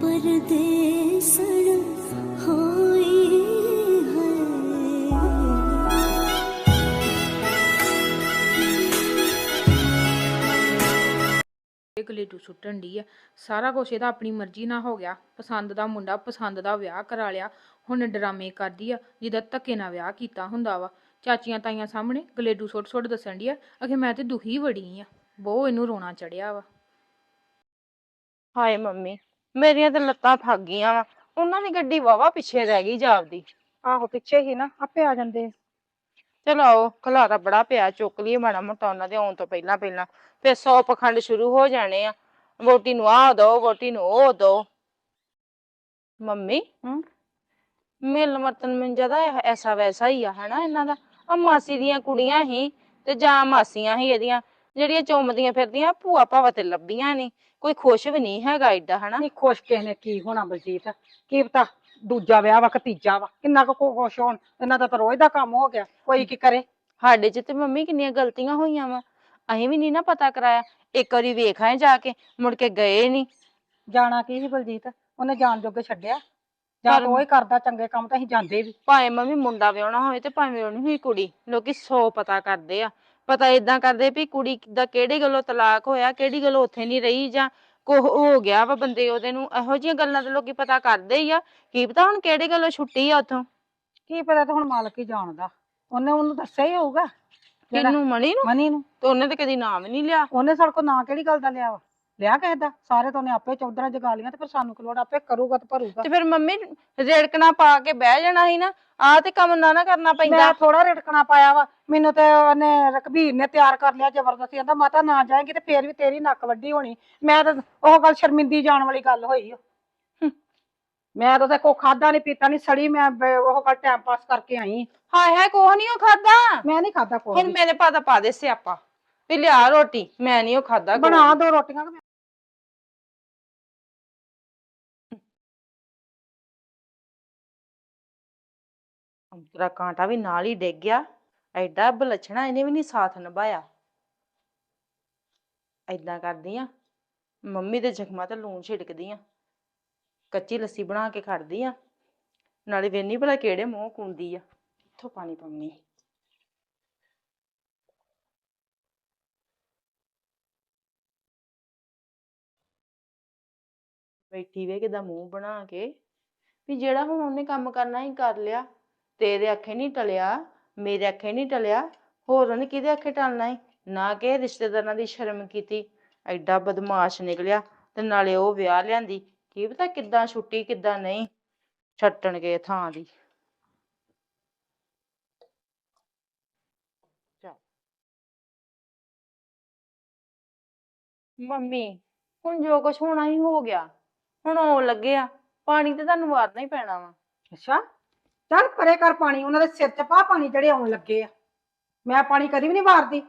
ਪਰਦੇਸਣ ਹੋਈ ਹੈ ਇਹ ਗਲੇਟੂ ਸੁੱਟਣ ਦੀ ਆ। ਸਾਰਾ ਕੁਝ ਇਹਦਾ ਆਪਣੀ ਮਰਜ਼ੀ ਨਾਲ ਹੋ ਗਿਆ। ਪਸੰਦ ਦਾ ਮੁੰਡਾ ਪਸੰਦ ਦਾ ਵਿਆਹ ਕਰਾ ਲਿਆ। ਹੁਣ ਡਰਾਮੇ ਕਰਦੀ ਆ, ਜਿਹਦਾ ਧੱਕੇ ਨਾਲ ਵਿਆਹ ਕੀਤਾ ਹੁੰਦਾ ਵਾ। ਚਾਚੀਆਂ ਤਾਈਆਂ ਸਾਹਮਣੇ ਗਲੇਡੂ ਸੁੱਟ ਸੁੱਟ ਦੱਸਣ ਦੀ ਆ, ਅਖੇ ਮੈਂ ਤੇ ਦੁਖੀ ਬੜੀ ਆ। ਬਹੁਤ ਇਹਨੂੰ ਰੋਣਾ ਚੜਿਆ ਵਾ। ਹਾਏ ਮੰਮੀ ਮੇਰੀਆਂ ਤੇ ਲੱਤਾਂ ਥੱਕ ਗਈਆਂ ਵਾ। ਉਹਨਾਂ ਦੀ ਗੱਡੀ ਵਾਵਾ ਪਿੱਛੇ ਰਹਿ ਗਈ ਜਾਪਦੀ ਆਹੋ ਪਿੱਛੇ ਹੀ ਨਾ ਆਪੇ ਆ ਜਾਂਦੇ ਚਲੋ ਆਓ ਖਲਾਰਾ ਬੜਾ ਪਿਆ ਚੁੱਕ ਲਈਏ ਮਾੜਾ ਮੋਟਾ ਉਹਨਾਂ ਦੇ ਆਉਣ ਤੋਂ ਪਹਿਲਾਂ ਪਹਿਲਾਂ। ਫਿਰ ਸੌ ਪਖੰਡ ਸ਼ੁਰੂ ਹੋ ਜਾਣੇ ਆ। ਵੋਟੀ ਨੂੰ ਆਹ ਦੋ ਵੋਟੀ ਨੂੰ ਉਹ ਦੋ। ਮੰਮੀ ਹਮ? ਮਿਲ ਮਰਤਨ ਮਿੰਜਾ ਦਾ ਇਹ- ਐਸਾ ਵੈਸਾ ਹੀ ਆ ਹਨਾ ਇਹਨਾਂ ਦਾ। ਆ ਮਾਸੀ ਦੀਆਂ ਕੁੜੀਆਂ ਹੀ ਤੇ ਜਾਂ ਮਾਸੀਆਂ ਹੀ ਇਹਦੀਆਂ। ਜਿਹੜੀਆਂ ਚੁੰਮਦੀਆਂ ਫਿਰਦੀਆਂ ਭੂਆ ਭਾਵਾ ਤੇ ਲੱਭੀਆਂ ਨਹੀਂ ਕੋਈ ਖੁਸ਼ ਵੀ ਨਹੀਂ ਹੈਗਾ ਏਡਾ ਹਨਾ? ਨਹੀਂ ਖੁਸ਼ ਕਿਸੇ ਨੇ ਕੀ ਹੋਣਾ ਬਲਜੀਤ? ਕੀ ਪਤਾ ਦੂਜਾ ਵਿਆਹ ਵਾ ਕਿ ਤੀਜਾ ਵਾ? ਕਿੰਨਾ ਕੁ ਖੁਸ਼ ਹੋਣ? ਇਹਨਾਂ ਦਾ ਤਾਂ ਰੋਜ਼ ਦਾ ਕੰਮ ਹੋ ਗਿਆ। ਕੋਈ ਕੀ ਕਰੇ? ਸਾਡੇ ਚ ਤੇ ਮੰਮੀ ਕਿੰਨੀਆਂ ਗਲਤੀਆਂ ਹੋਈਆਂ ਵਾ। ਅਸੀਂ ਵੀ ਨਹੀਂ ਨਾ ਪਤਾ ਕਰਾਇਆ। ਇੱਕ ਵਾਰੀ ਵੇਖ ਆਏ ਜਾ ਕੇ ਮੁੜ ਕੇ ਗਏ ਨਹੀਂ ਜਾਣਾ ਕੀ ਸੀ ਬਲਜੀਤ? ਉਹਨੇ ਜਾਣ ਜੋਗੇ ਛੱਡਿਆ। ਜਾਂ ਪਰ- ਉਹ ਹੀ ਕਰਦਾ ਚੰਗੇ ਕੰਮ ਤਾਂ ਅਸੀਂ ਜਾਂਦੇ ਵੀ। ਭਾਵੇਂ ਮੰਮੀ ਮੁੰਡਾ ਵਿਆਹਣਾ ਹੋਵੇ ਤੇ ਭਾਵੇਂ ਵਿਆਹਣੀ ਹੋਈ ਕੁੜੀ। ਲੋਕੀ ਸੌ ਪਤਾ ਕਰਦੇ ਆ। ਪਤਾ ਇਦਾਂ ਕਰਦੇ ਵੀ ਕੁੜੀ ਦਾ ਕਿਹੜੀ ਗੱਲੋਂ ਤਲਾਕ ਹੋਇਆ ਕਿਹੜੀ ਗੱਲੋਂ ਉੱਥੇ ਨਹੀਂ ਰਹੀ ਜਾਂ ਕੁਝ ਹੋ ਗਿਆ ਵਾ ਬੰਦੇ ਉਹਦੇ ਨੂੰ ਇਹੋ ਜਿਹੀਆਂ ਗੱਲਾਂ ਤੇ ਲੋਕੀ ਪਤਾ ਕਰਦੇ ਹੀ ਆ। ਕੀ ਪਤਾ ਹੁਣ ਕਿਹੜੇ ਗੱਲੋਂ ਛੁੱਟੀ ਆ ਉੱਥੋਂ? ਕੀ ਪਤਾ ਤੇ ਹੁਣ ਮਾਲਕ ਹੀ ਜਾਣਦਾ। ਉਹਨੇ ਉਹਨੂੰ ਦੱਸਿਆ ਹੀ ਹੋਊਗਾ। ਕਿਹਨੂੰ ਮਣੀ ਨੂੰ? ਮਨੀ ਨੂੰ। ਤੇ ਉਹਨੇ ਤੇ ਕਦੀ ਨਾਮ ਨਹੀਂ ਲਿਆ। ਉਹਨੇ ਸਾਡੇ ਕੋਲ ਨਾਂ ਕਿਹੜੀ ਗੱਲ ਦਾ ਲਿਆ ਵਾ? ਲਿਆ ਕਿਸੇ ਦਾ? ਸਾਰੇ ਤੋਂ ਨੇ ਆਪੇ ਚੌਧਰਾਂ ਜਗਾ ਲੀਆਂ ਤੇ ਫਿਰ ਸਾਨੂੰ ਕਿ ਲੋੜ? ਆਪੇ ਕਰੂਗਾ ਤੇ ਭਰੂਗਾ। ਤੇ ਫਿਰ ਮੰਮੀ ਰੇੜਕਣਾ ਪਾ ਕੇ ਬਹਿ ਜਾਣਾ ਸੀ ਨਾ ਆ ਤੇ ਕੰਮ ਨਾ ਨਾ ਕਰਨਾ ਪੈਂਦਾ। ਮੈਂ ਥੋੜਾ ਰੜਕਣਾ ਪਾਇਆ ਵਾ ਮੈਨੂੰ ਤੇ ਉਹਨੇ ਰਕਬੀਰ ਨੇ ਤਿਆਰ ਕਰ ਲਿਆ ਜ਼ਬਰਦਸਤੀ ਕਹਿੰਦਾ ਮਾਤਾ ਨਾ ਜਾਏਗੀ ਤੇ ਫੇਰ ਵੀ ਤੇਰੀ ਨੱਕ ਵੱਡੀ ਹੋਣੀ। ਮੈਂ ਤਾਂ ਉਹ ਗੱਲ ਸ਼ਰਮਿੰਦੀ ਜਾਣ ਵਾਲੀ ਗੱਲ ਹੋਈ। ਹੂੰ। ਮੈਂ ਤਾਂ ਉਹਦੇ ਕੋ ਖਾਦਾ ਨਹੀਂ ਪੀਤਾ ਨਹੀਂ ਸੜੀ ਮੈਂ ਬ- ਉਹ ਗੱਲ ਟਾਈਮ ਪਾਸ ਕਰਕੇ ਆਈ। ਹਾਏ ਹਾਏ ਕੋਹ ਨਹੀਂ ਉਹ ਖਾਦਾ ਮੈਂ ਨਹੀਂ ਖਾਦਾ ਕੋਈ ਹੁਣ ਮੇਰੇ ਪਾ ਪਾ ਦੇ ਸਿਆਪਾ ਵੀ ਲਿਆ ਰੋਟੀ ਮੈਂ ਨਹੀਂ ਉਹ ਖਾਦਾ ਬਣਾ ਦੋ ਰੋਟੀਆਂ। ਕਿ ਕਾਂਟਾ ਵੀ ਨਾਲ ਹੀ ਡਿੱਗ ਗਿਆ। ਐਡਾ ਬਲਛਣਾ ਇਹਨੇ ਵੀ ਨਹੀਂ ਸਾਥ ਨਿਭਾਇਆ। ਐਦਾਂ ਕਰਦੀ ਆ, ਮੰਮੀ ਦੇ ਜ਼ਖਮਾਂ ਤੇ ਲੂਣ ਛਿੜਕਦੀ ਆ। ਕੱਚੀ ਲੱਸੀ ਬਣਾ ਕੇ ਖੜਦੀ ਆ। ਨਾਲੇ ਵੇਨੀ ਭਲਾ ਕਿਹੜੇ ਮੂੰਹ ਕੁੰਦੀ ਆ। ਇੱਥੋਂ ਪਾਣੀ ਪਾਉਣੀ ਬੈਠੀ ਵੇ ਕਿਦਾ ਮੂੰਹ ਬਣਾ ਕੇ। ਵੀ ਜਿਹੜਾ ਹੁਣ ਉਹਨੇ ਕੰਮ ਕਰਨਾ ਹੀ ਕਰ ਲਿਆ। ਤੇਰੇ ਅੱਖੇ ਨਹੀਂ ਟਲਿਆ, ਮੇਰੇ ਅੱਖੇ ਨਹੀਂ ਟਲਿਆ, ਹੋਰ ਉਹਨੇ ਕਿਹਦੇ ਅੱਖੇ ਟਲਣਾ ਏ? ਨਾ ਕਿ ਰਿਸ਼ਤੇਦਾਰਾਂ ਦੀ ਸ਼ਰਮ ਕੀਤੀ। ਐਡਾ ਬਦਮਾਸ਼ ਨਿਕਲਿਆ ਤੇ ਨਾਲੇ ਉਹ ਵਿਆਹ ਲਿਆਂਦੀ। ਕੀ ਪਤਾ ਕਿੱਦਾਂ ਛੁੱਟੀ, ਕਿੱਦਾਂ ਨਹੀਂ। ਛੱਟਣ ਗਏ ਥਾਂ ਦੀ। ਮੰਮੀ, ਹੁਣ ਜੋ ਕੁਝ ਹੋਣਾ ਹੀ ਹੋ ਗਿਆ। ਹੁਣ ਆਉਣ ਲੱਗੇ ਆ। ਪਾਣੀ ਤੇ ਤੁਹਾਨੂੰ ਵਾਰਨਾ ਹੀ ਪੈਣਾ ਵਾ। ਅੱਛਾ? ਚੱਲ ਪਰੇ ਕਰ ਪਾਣੀ ਉਹਨਾਂ ਦੇ ਸਿਰ 'ਚ ਪਾ ਪਾਣੀ ਜਿਹੜੇ ਆਉਣ ਲੱਗੇ ਆ। ਮੈਂ ਪਾਣੀ ਕਦੀ ਵੀ ਨਹੀਂ ਵਾਰਦੀ।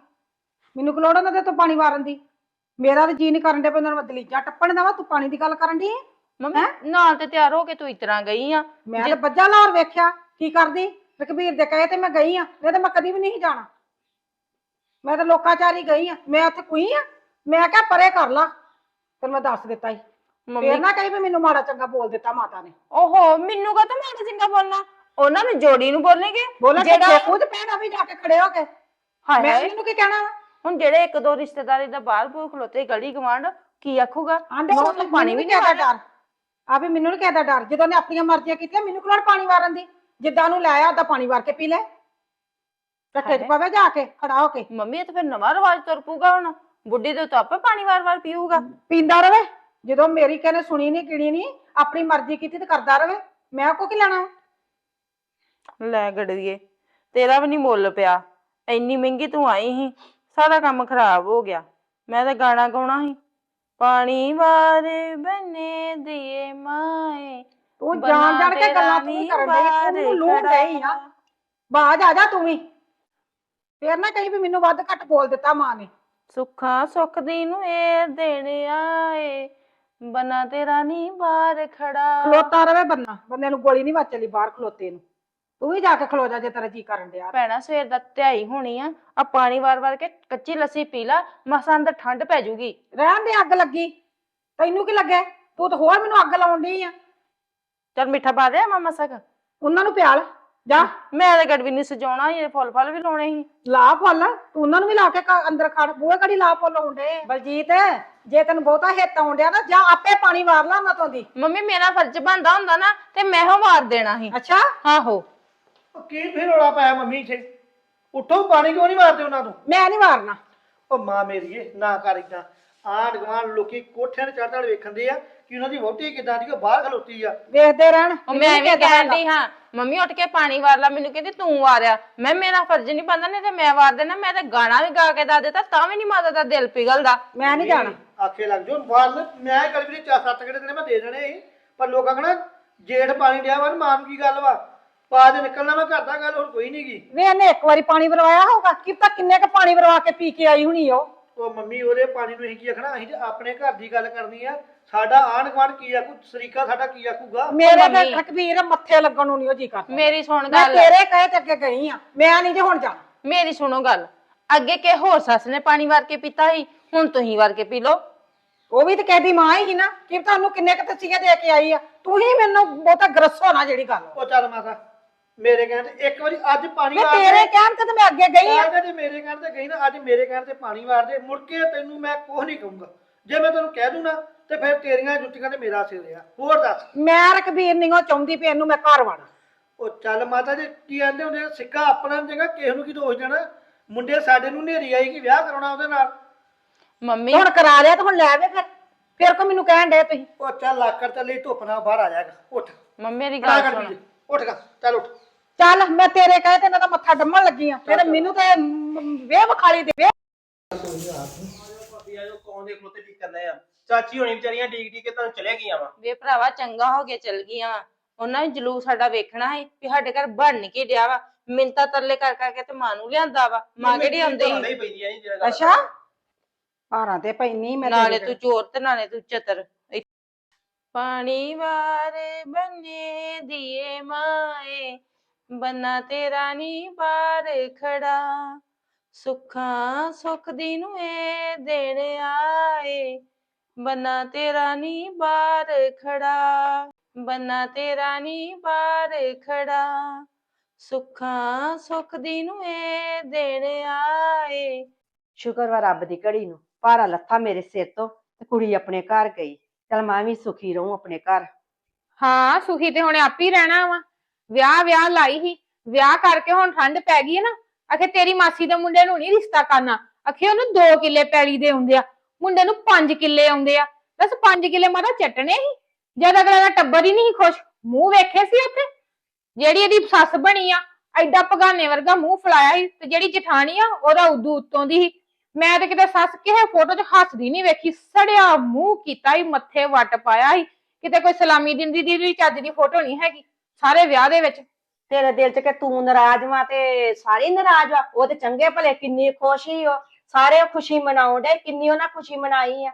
ਮੈਨੂੰ ਕਿ ਲੋੜ ਉਹਨਾਂ ਦੇ ਤੋਂ ਪਾਣੀ ਵਾਰਨ ਦੀ? ਮੇਰਾ ਤਾਂ ਜੀ ਨਹੀਂ ਕਰਨ ਦੇ ਉਹਨਾਂ ਨੂੰ ਮੈਂ ਦਲੀਜਾਂ ਟੱਪਣ ਦਾ ਵਾ ਤੂੰ ਪਾਣੀ ਦੀ ਗੱਲ ਕਰਨ ਦੀ ਮੰਮੀ ਨਾਲ ਤੇ ਤਿਆਰ ਹੋ ਕੇ ਤੂੰ ਇਸ ਤਰ੍ਹਾਂ ਗਈ ਆ। ਮੈਂ ਤਾਂ ਬੱਜਾ ਲਾਹੌਰ ਵੇਖਿਆ ਕੀ ਕਰਦੀ? ਰਕਬੀਰ ਦੇ ਕਹੇ ਤੇ ਮੈਂ ਗਈ ਆ ਨਹੀਂ ਤੇ ਮੈਂ ਕਦੀ ਵੀ ਨਹੀਂ ਜਾਣਾ। ਮੈਂ ਤਾਂ ਲੋਕਾਚਾਰੀ ਗਈ ਆ ਮੈਂ ਉੱਥੇ ਕੋਈ ਆ? ਮੈਂ ਕਿਹਾ ਪਰੇ ਕਰ ਲਾ। ਫਿਰ ਮੈਂ ਦੱਸ ਦਿੱਤਾ ਸੀ ਮੰਮੀ ਫੇਰ ਨਾ ਕਹੀ ਵੀ ਮੈਨੂੰ ਮਾੜਾ ਚੰਗਾ ਬੋਲ ਦਿੱਤਾ ਮਾਤਾ ਨੇ। ਓਹੋ ਮੈਨੂੰ ਕਾ ਤਾਂ ਮਾੜਾ ਚੰਗਾ ਬੋਲਣਾ? ਉਹਨਾਂ ਨੂੰ ਜੋੜੀ ਨੂੰ ਬੋਲਣਗੇ ਬੋਲਾ ਜਿਹੜਾ- ਜਿਹੜਾ ਖੁਦ ਪੈਣਾ ਵੀ ਜਾ ਕੇ ਖੜੇ ਹੋ ਕੇ। ਹਾਏ ਮੈਂ ਹਾਏ। ਇਹਨੂੰ ਕੀ ਕਹਿਣਾ ਵਾ? ਹੁਣ ਜਿਹੜੇ ਇੱਕ ਦੋ ਰਿਸ਼ਤੇਦਾਰੀ ਦਾ ਬਾਹਰ ਬੂਰ ਖਲੋਤੇ ਗਲੀ ਗਵਾਂਢ ਕੀ ਆਖੂਗਾ? ਆਂਦੇ ਨਹੁੰ ਉਹਨੂੰ ਪਾਣੀ ਵੀ ਨਹੀਂ ਕਹਿਦਾ। ਡਰ। ਆ ਵੀ ਮੈਨੂੰ ਨਹੀਂ ਕਹਿਦਾ ਡਰ। ਜਦੋਂ ਨੇ ਆਪਣੀਆਂ ਮਰਜ਼ੀਆਂ ਕੀਤੀਆਂ ਮੈਨੂੰ ਕੋਲ ਪਾਣੀ ਵਾਰਨ ਦੀ? ਜਿੱਦਾਂ ਨੂੰ ਲਾਇਆ ਉਹਦਾ ਪਾਣੀ ਵਾਰ ਕੇ ਪੀ ਲੈ। ਟੱਠੇ ਚ ਹਾਏ। ਪਵੇ ਜਾ ਕੇ ਖੜਾ ਹੋ ਕੇ। ਮੰਮੀ ਇਹ ਤਾਂ ਫਿਰ ਨਵਾਂ ਰਿਵਾਜ ਤੁਰ ਪੂਗਾ ਹੁਣ। ਬੁੱਢੀ ਦੇ ਤਾਂ ਆਪੇ ਪਾਣੀ ਵਾਰ-ਵਾਰ ਪੀਊਗਾ। ਪੀਂਦਾ ਰਵੇ। ਜਦੋਂ ਮੇਰੀ ਕਹਿੰਦੇ ਸੁਣੀ ਨਹੀਂ ਕਿਣੀ ਨਹੀਂ ਆਪਣੀ ਮਰਜ਼ੀ ਕੀਤੀ ਤੇ ਕਰਦਾ ਰਵੇ। ਮੈਂ ਕੋ ਕੀ ਲੈਣਾ ਲੈ ਗੜਵੀਏ ਤੇਰਾ ਵੀ ਨਹੀਂ ਮੁੱਲ ਪਿਆ ਇੰਨੀ ਮਹਿੰਗੀ ਤੂੰ ਆਈ ਸੀ ਸਾਰਾ ਕੰਮ ਖਰਾਬ ਹੋ ਗਿਆ ਮੈਂ ਤਾਂ ਗਾਣਾ ਗਾਉਣਾ ਸੀ। ਪਾਣੀ ਵਾਰ ਬਨੇ ਦੀਏ ਮਾਏ ਤੂੰ ਬਨਾ ਜਾਣ ਜਾਣ ਕੇ ਗੱਲਾਂ ਤੂੰ ਨੀ ਕਰਨ ਬਾਹਰ ਤੂੰ ਲੂਣ। ਡਈ ਆ। ਬਾਜ ਆ ਜਾ ਤੂੰ ਵੀ। ਫੇਰ ਨਾ ਕਹੀ ਵੀ ਮੈਨੂੰ ਵੱਧ ਘੱਟ ਬੋਲ ਦਿੱਤਾ ਮਾਂ ਨੇ। ਸੁੱਖਾਂ ਸੁੱਖ ਦੀ ਨੂੰ ਇਹ ਦੇਣ ਆਏ ਬਨਾ ਤੇਰਾ ਨੀ ਬਾਹਰ ਖੜਾ। ਖਲੋਤਾ ਰਵੇ ਬੰਦਾ ਬੰਦੇ ਨੂੰ ਗੋਲੀ ਨਹੀਂ ਵੱਜਲੀ ਬਾਹਰ ਖਲੋਤੇ ਨੂੰ। ਤੂੰ ਵੀ ਜਾ ਕੇ ਖਲੋ ਜਾ ਜੇ ਤੇਰਾ ਜੀ ਕਰਨ ਡਿਆ। ਭੈਣਾ ਸਵੇਰ ਦਾ ਧਿਆਈ ਹੋਣੀ ਆ। ਆ ਪਾਣੀ ਵਾਰ-ਵਾਰ ਕੇ ਕੱਚੀ ਲੱਸੀ ਪੀ ਲਾ ਮਸਾਂ ਅੰਦਰ ਠੰਡ ਪੈ ਜੂਗੀ। ਰਹਿਣ ਦੇ ਅੱਗ ਲੱਗੀ। ਤੈਨੂੰ ਕੀ ਲੱਗੇ? ਤੂੰ ਤਾਂ ਹੋਰ ਮੈਨੂੰ ਅੱਗ ਲਾਉਣ ਡਈ ਆ। ਚਲ ਮਿੱਠਾ ਪਾ ਦੇ ਮਾਮਾ ਸਕ ਉਹਨਾਂ ਨੂੰ ਪਿਆਲ। ਜਾ। ਮੈਂ ਤਾਂ ਗੜਵੀ ਨਹੀਂ ਸਜਾਉਣਾ ਇਹ ਫੁੱਲ ਫਲ ਵੀ ਲਾਉਣੇ ਸੀ। ਲਾ ਫੁੱਲ। ਤੂੰ ਉਹਨਾਂ ਨੂੰ ਵੀ ਲਾ ਕੇ ਘ- ਅੰਦਰ ਖੜ। ਬੂਹੇ ਕੜੀ ਲਾ ਫੁੱਲ ਆਉਂਦੇ ਬਲਜੀਤ ਜੇ ਤੈਨੂੰ ਬਹੁਤਾ ਹਿੱਤ ਆਉਂਦਿਆ ਨਾ ਜਾ ਆਪੇ ਪਾਣੀ ਵਾਰ ਲਾ ਉਹਨਾਂ ਤੋਂ ਦੀ। ਮੰਮੀ ਮੇਰਾ ਫਰਜ਼ ਬਣਦਾ ਹੁੰਦਾ ਨਾ ਤੇ ਮੈਂ ਹੋ ਮਾਰ ਦੇਣਾ ਸੀ। ਅੱਛਾ? ਆਹੋ। ਉਹ ਕੀ ਫਿਰ ਰੌਲਾ ਪਾਇਆ ਮੰਮੀ ਇੱਥੇ? ਉੱਠੋ ਪਾਣੀ ਕਿਉਂ ਨਹੀਂ ਮਾਰਦੇ ਉਹਨਾਂ ਤੋਂ? ਮੈਂ ਨਹੀਂ ਵਾਰਨਾ ਉਹ ਮਾਂ ਮੇਰੀਏ ਨਾ ਕਰ ਇਦਾਂ ਆਂਢ ਗੁਆਂਢ ਲੋਕੀ ਕੋਠਿਆਂ ਤੇ ਚੜ੍ਹ ਚੜ੍ਹ ਵੇਖਣਦੇ ਆ ਕਿ ਉਹਨਾਂ ਦੀ ਵਹੁਟੀ ਕਿਦਾਂ ਦੀ ਉਹ ਬਾਹਰ ਖਲੋਤੀ ਆ। ਵੇਖਦੇ ਰਹਿਣ ਉਹ ਮੈਂ ਨੀ ਵੀ ਕਿਸੇ ਦਾ ਕਹਿਣ ਹੈਗਾ। ਡਈ ਹਾਂ ਮੰਮੀ ਉੱਠ ਕੇ ਪਾਣੀ ਵਾਰ ਲਾ ਮੈਨੂੰ ਕਹਿੰਦੀ ਤੂੰ ਵਾਰਿਆ। ਮੈਂ ਮੇਰਾ ਫਰਜ਼ ਨਹੀਂ ਬਣਦਾ ਨਹੀਂ ਤੇ ਮੈਂ ਵਾਰ ਦੇਣਾ ਮੈਂ ਤਾਂ ਗਾਣਾ ਵੀ ਗਾ ਕੇ ਦੱਸ ਦਿੱਤਾ ਤਾਂ ਵੀ ਨਹੀਂ ਮਾਤਾ ਦਾ ਦਿਲ ਪਿਘਲਦਾ। ਮੈਂ ਨਹੀਂ ਜਾਣਾ। ਆਖੇ ਲੱਗ ਜੋ ਬਾਹਰ ਮੈਂ ਕਰ ਵੀ ਚਾਰ ਸੱਤ ਕਿਹੜੇ ਦਿਨ ਮੈਂ ਦੇ ਦੇਣੇ ਸੀ। ਪਰ ਲੋਕਾਂ ਕਹਣਾ ਜੇਠ ਪਾਣੀ ਡਿਆ ਵਾ ਮਾਨ ਕੀ ਗੱਲ ਵਾ? ਪਾ ਦੇ ਨਿਕਲਣਾ ਮੈਂ ਘਰ ਦਾ ਗੱਲ ਹੋਰ ਕੋਈ ਨਹੀਂ ਗੀ। ਵੇ ਇਹਨੇ ਇੱਕ ਵਾਰੀ ਪਾਣੀ ਵਰਵਾਇਆ ਹੋਊਗਾ ਕੀ ਪਤਾ ਕਿੰਨੇ ਕ ਪਾਣੀ ਵਰਵਾ ਕੇ ਪੀ ਕੇ ਆਈ ਹੋਣੀ ਉਹ? ਉਹ ਮੰਮੀ ਉਹਦੇ ਪਾਣੀ ਨੂੰ ਅਸੀਂ ਕੀ ਆਖਣਾ ਅਸੀਂ ਤੇ ਆਪਣੇ ਘਰ ਦੀ ਗੱਲ ਕਰਨੀ ਆ। ਸਾਡਾ ਆਂਢ ਗੁਆਂਢ ਕੀ ਆਖੂ ਸਰੀਕਾ ਸਾਡਾ ਕੀ ਆਖੂਗਾ? ਮੇਰੇ ਤੇ ਮੰਮੀ। ਰਕਬੀਰ ਮੱਥੇ ਲੱਗਣ ਨੂੰ ਨਹੀਂ ਉਹ ਜੀ ਕਰਦਾ। ਮੇਰੀ ਸੁਣ ਮੈਂ ਗੱਲ। ਤੇਰੇ ਕਹੇ ਤੇ ਅੱਗੇ ਗਈ ਆ ਮੈਂ ਨਹੀਂ ਜੇ ਹੁਣ ਜਾਣਾ। ਮੇਰੀ ਸੁਣੋ ਗੱਲ। ਅੱਗੇ ਕਿ ਹੋਰ ਸੱਸ ਨੇ ਪਾਣੀ ਵਾਰ ਕੇ ਪੀਤਾ ਸੀ ਹੁਣ ਤੁਸੀਂ ਵਾਰ ਕੇ ਪੀ ਲਓ। ਉਹ ਵੀ ਤੇ ਕਹਿਦੀ ਮਾਂ ਹੀ ਸੀ ਨਾ ਕਿ ਤੁਹਾਨੂੰ ਕਿੰਨੇ ਕ ਤਸੀਹੇ ਦੇ ਕੇ ਆਈ ਆ। ਤੂੰ ਹੀ ਮੈਨੂੰ ਬਹੁਤਾ ਗਰਸੋ ਨਾ ਜਿਹੜੀ ਗੱਲ। ਉਹ ਚੱਲ ਮਾਤਾ ਮੇਰੇ ਕਹਿਣ ਤੇ ਇੱਕ ਵਾਰੀ ਅੱਜ ਪਾਣੀ ਮੈਂ ਤੇਰੇ ਦੇ ਕਹਿਣ ਤੇ ਤਾਂ ਮੈਂ ਅੱਗੇ ਗਈ ਆ। ਅੱਜ ਜੇ ਮੇਰੇ ਕਹਿਣ ਤੇ ਗਈ ਨਾ ਅੱਜ ਮੇਰੇ ਕਹਿਣ ਤੇ ਪਾਣੀ ਵਾਰ ਦੇ ਮੁੜ ਕੇ ਤੈਨੂੰ ਮੈਂ ਕੁਝ ਨਹੀਂ ਕਹੂੰਗਾ। ਜੇ ਮੈਂ ਤੈਨੂੰ ਕਹਿ ਦੂੰ ਨਾ ਤੇ ਫਿਰ ਤੇਰੀਆਂ ਜੁੱਤੀਆਂ ਤੇ ਮੇਰਾ ਸਿਰ ਆ ਹੋਰ ਦੱਸ। ਮੈਂ ਰਕਬੀਰ ਨਹੀਂ ਉਹ ਚਾਹੁੰਦੀ ਪਈ ਇਹਨੂੰ ਮੈਂ ਘਰ ਵਾਣਾ ਉਹ ਚੱਲ ਮਾਤਾ ਜੀ ਕੀ ਕਹਿੰਦੇ ਹੁੰਦੇ ਆ, ਸਿੱਕਾ ਆਪਣਾ ਨੀ ਚੰਗਾ ਕਿਸੇ ਨੂੰ ਕੀ ਦੋਸ਼ ਦੇਣਾ? ਮੁੰਡੇ ਸਾਡੇ ਨੂੰ ਨੇਰੀ ਆਈ ਕਿ ਵਿਆਹ ਕਰਾਉਣਾ ਉਹਦੇ ਨਾਲ? ਮੰਮੀ। ਹੁਣ ਕਰਾ ਲਿਆ ਤੇ ਹੁਣ ਲੈ ਵੇ ਫਿਰ। ਫਿਰ ਕੋ ਮੈਨੂੰ ਕਹਿਣ ਡੇ ਤੁਸੀਂ? ਉਹ ਚੱਲ ਆਕਰ ਚੱਲੀ ਧੁੱਪ ਨਾਲ ਬਾਹਰ ਆ ਜਾਏਗਾ ਉੱਠ। ਮੰਮੀ ਬਣਾ ਗੱਲ ਸੁਣ। ਉੱਠ ਗਾ ਚੱਲ ਉੱਠ। ਚੱਲ ਮੈਂ ਤੇਰੇ ਕਹੇ ਤੇ ਇਹਨਾਂ ਦਾ ਮੱਥਾ ਡੰਮਣ ਲੱਗੀ ਆ। ਫਿਰ ਮੈਨੂੰ ਤੇ ਵੇਹ ਵਿਖਾਲੀ ਦੇ ਵੇਹ ਭਾਬੀ ਆਜੋ ਕੌਣ ਦੇ ਖਲੋਤੇ ਠੀਕ ਕਰਨਾ ਆ ਚਾਚੀ ਹੋਣੀ ਵਿਚਾਰੀਆਂ ਡੀਕ ਡੀਕ ਕੇ ਤੁਹਾਨੂੰ ਚਲੇ ਗਈਆਂ ਵਾ ਵੇ ਭਰਾਵਾ ਚੰਗਾ ਹੋ ਗਿਆ ਚਲ ਗਈਆਂ ਵਾਂ। ਉਹਨਾਂ ਨੇ ਜਲੂਸ ਸਾਡਾ ਵੇਖਣਾ ਹੈ ਕਿ ਸਾਡੇ ਘਰ ਬਣ ਕੇ ਡਿਆ ਵਾ। ਮਿੰਤਾ ਤਰਲੇ ਕਰ ਕਰਕੇ ਤੇ ਮਾਂ ਨੂੰ ਲਿਆਂਦਾ ਵਾ। ਮਾਂ ਕਿਹੜੀ ਆਉਂਦੀ? ਸੀ? ਹੀ ਪੈਂਦੀਆਂ ਨਹੀਂ ਜਿਹੜਾ ਗੱਲ ਅੱਛਾ ਭਾਰਾਂ ਤੇ ਪੈਣੀ ਮੈਂ ਨਾਲੇ ਤੂੰ ਚੋਰ ਤੇ ਨਾਲੇ ਤੂੰ ਚਤਰ। ਪਾਣੀ ਵਾਰੇ ਬੰਨੇ ਦੀਏ ਮਾਏ। ਬੰਨਾ ਤੇਰਾ ਨੀ ਬਾਰ ਖੜਾ। ਸੁੱਖਾਂ ਸੁੱਖ ਦੀ ਨੂੰ ਏ ਦੇਣ ਆਏ। ਬੰਨਾ ਤੇਰਾ ਨੀ ਬਾਰ ਖੜਾ। ਬੰਨਾ ਤੇਰਾ ਨੀ ਬਾਰ ਖੜਾ। ਸੁੱਖਾਂ ਸੁੱਖ ਦੀ ਨੂੰ ਏ ਦੇਣ ਆਏ। ਸ਼ੁਕਰ ਵਾ ਰੱਬ ਦੀ ਘੜੀ ਨੂੰ। ਭਾਰਾ ਲੱਥਾ ਮੇਰੇ ਸਿਰ ਤੋਂ ਤੇ ਕੁੜੀ ਆਪਣੇ ਘਰ ਗਈ। ਚਲ ਮੈਂ ਵੀ ਸੁਖੀ ਰਹੂੰ ਆਪਣੇ ਘਰ। ਹਾਂ ਸੁਖੀ ਤੇ ਹੁਣ ਆਪੇ ਹੀ ਰਹਿਣਾ ਵਾ। ਵਿਆਹ ਵਿਆਹ ਲਾਈ ਸੀ, ਵਿਆਹ ਕਰਕੇ ਹੁਣ ਠੰਡ ਪੈ ਗਈ ਹੈ ਨਾ ਅਖੇ ਤੇਰੀ ਮਾਸੀ ਦੇ ਮੁੰਡੇ ਨੂੰ ਨਹੀਂ ਰਿਸ਼ਤਾ ਕਰਨਾ ਅਖੇ ਉਹਨੂੰ 2 ਕਿੱਲੇ ਪੈਲੀ ਦੇ ਆਉਂਦੇ ਆ, ਮੁੰਡੇ ਨੂੰ 5 ਕਿੱਲੇ ਆਉਂਦੇ ਆ ਬਸ 5 ਕਿੱਲੇ ਮਾਤਾ ਚੱਟਣੇ ਸੀ, ਜਦ ਅਗਲਾ ਦਾ ਟੱਬਰ ਹੀ ਨਹੀਂ ਖੁਸ਼, ਮੂੰਹ ਵੇਖੇ ਸੀ ਉੱਥੇ, ਜਿਹੜੀ ਇਹਦੀ ਸੱਸ ਬਣੀ ਆ, ਐਡਾ ਪਗਾਨੇ ਵਰਗਾ ਮੂੰਹ ਫਲਾਇਆ ਸੀ, ਤੇ ਜਿਹੜੀ ਜਠਾਣੀ ਆ, ਉਹਦਾ ਉਦੋਂ ਉੱਤੋਂ ਦੀ ਸੀ, ਮੈਂ ਤੇ ਕਿਤੇ ਸੱਸ ਕਿਸੇ ਫੋਟੋ 'ਚ ਹੱਸਦੀ ਨਹੀਂ ਵੇਖੀ, ਸੜਿਆ ਮੂੰਹ ਕੀਤਾ ਹੀ ਮੱਥੇ ਵੱਟ ਪਾਇਆ ਸੀ, ਕਿਤੇ ਕੋਈ ਸਲਾਮੀ ਦਿੰਦੀ ਦੀ ਵੀ ਚੱਜ ਦੀ ਫੋਟੋ ਨਹੀਂ ਹੈਗੀ ਸਾਰੇ ਵਿਆਹ ਦੇ ਵਿੱਚ। ਤੇਰੇ ਦਿਲ 'ਚ ਕਿ ਤੂੰ ਨਾਰਾਜ਼ ਵਾਂ ਤੇ ਸਾਰੇ ਨਾਰਾਜ਼ ਆ। ਉਹ ਤੇ ਚੰਗੇ ਭਲੇ, ਕਿੰਨੀ ਖੁਸ਼ ਸੀ ਉਹ। ਸਾਰੇ ਖੁਸ਼ੀ ਮਨਾਉਂਦੇ ਕਿੰਨੀ ਉਹਨਾਂ ਖੁਸ਼ੀ ਮਨਾਈ ਆ।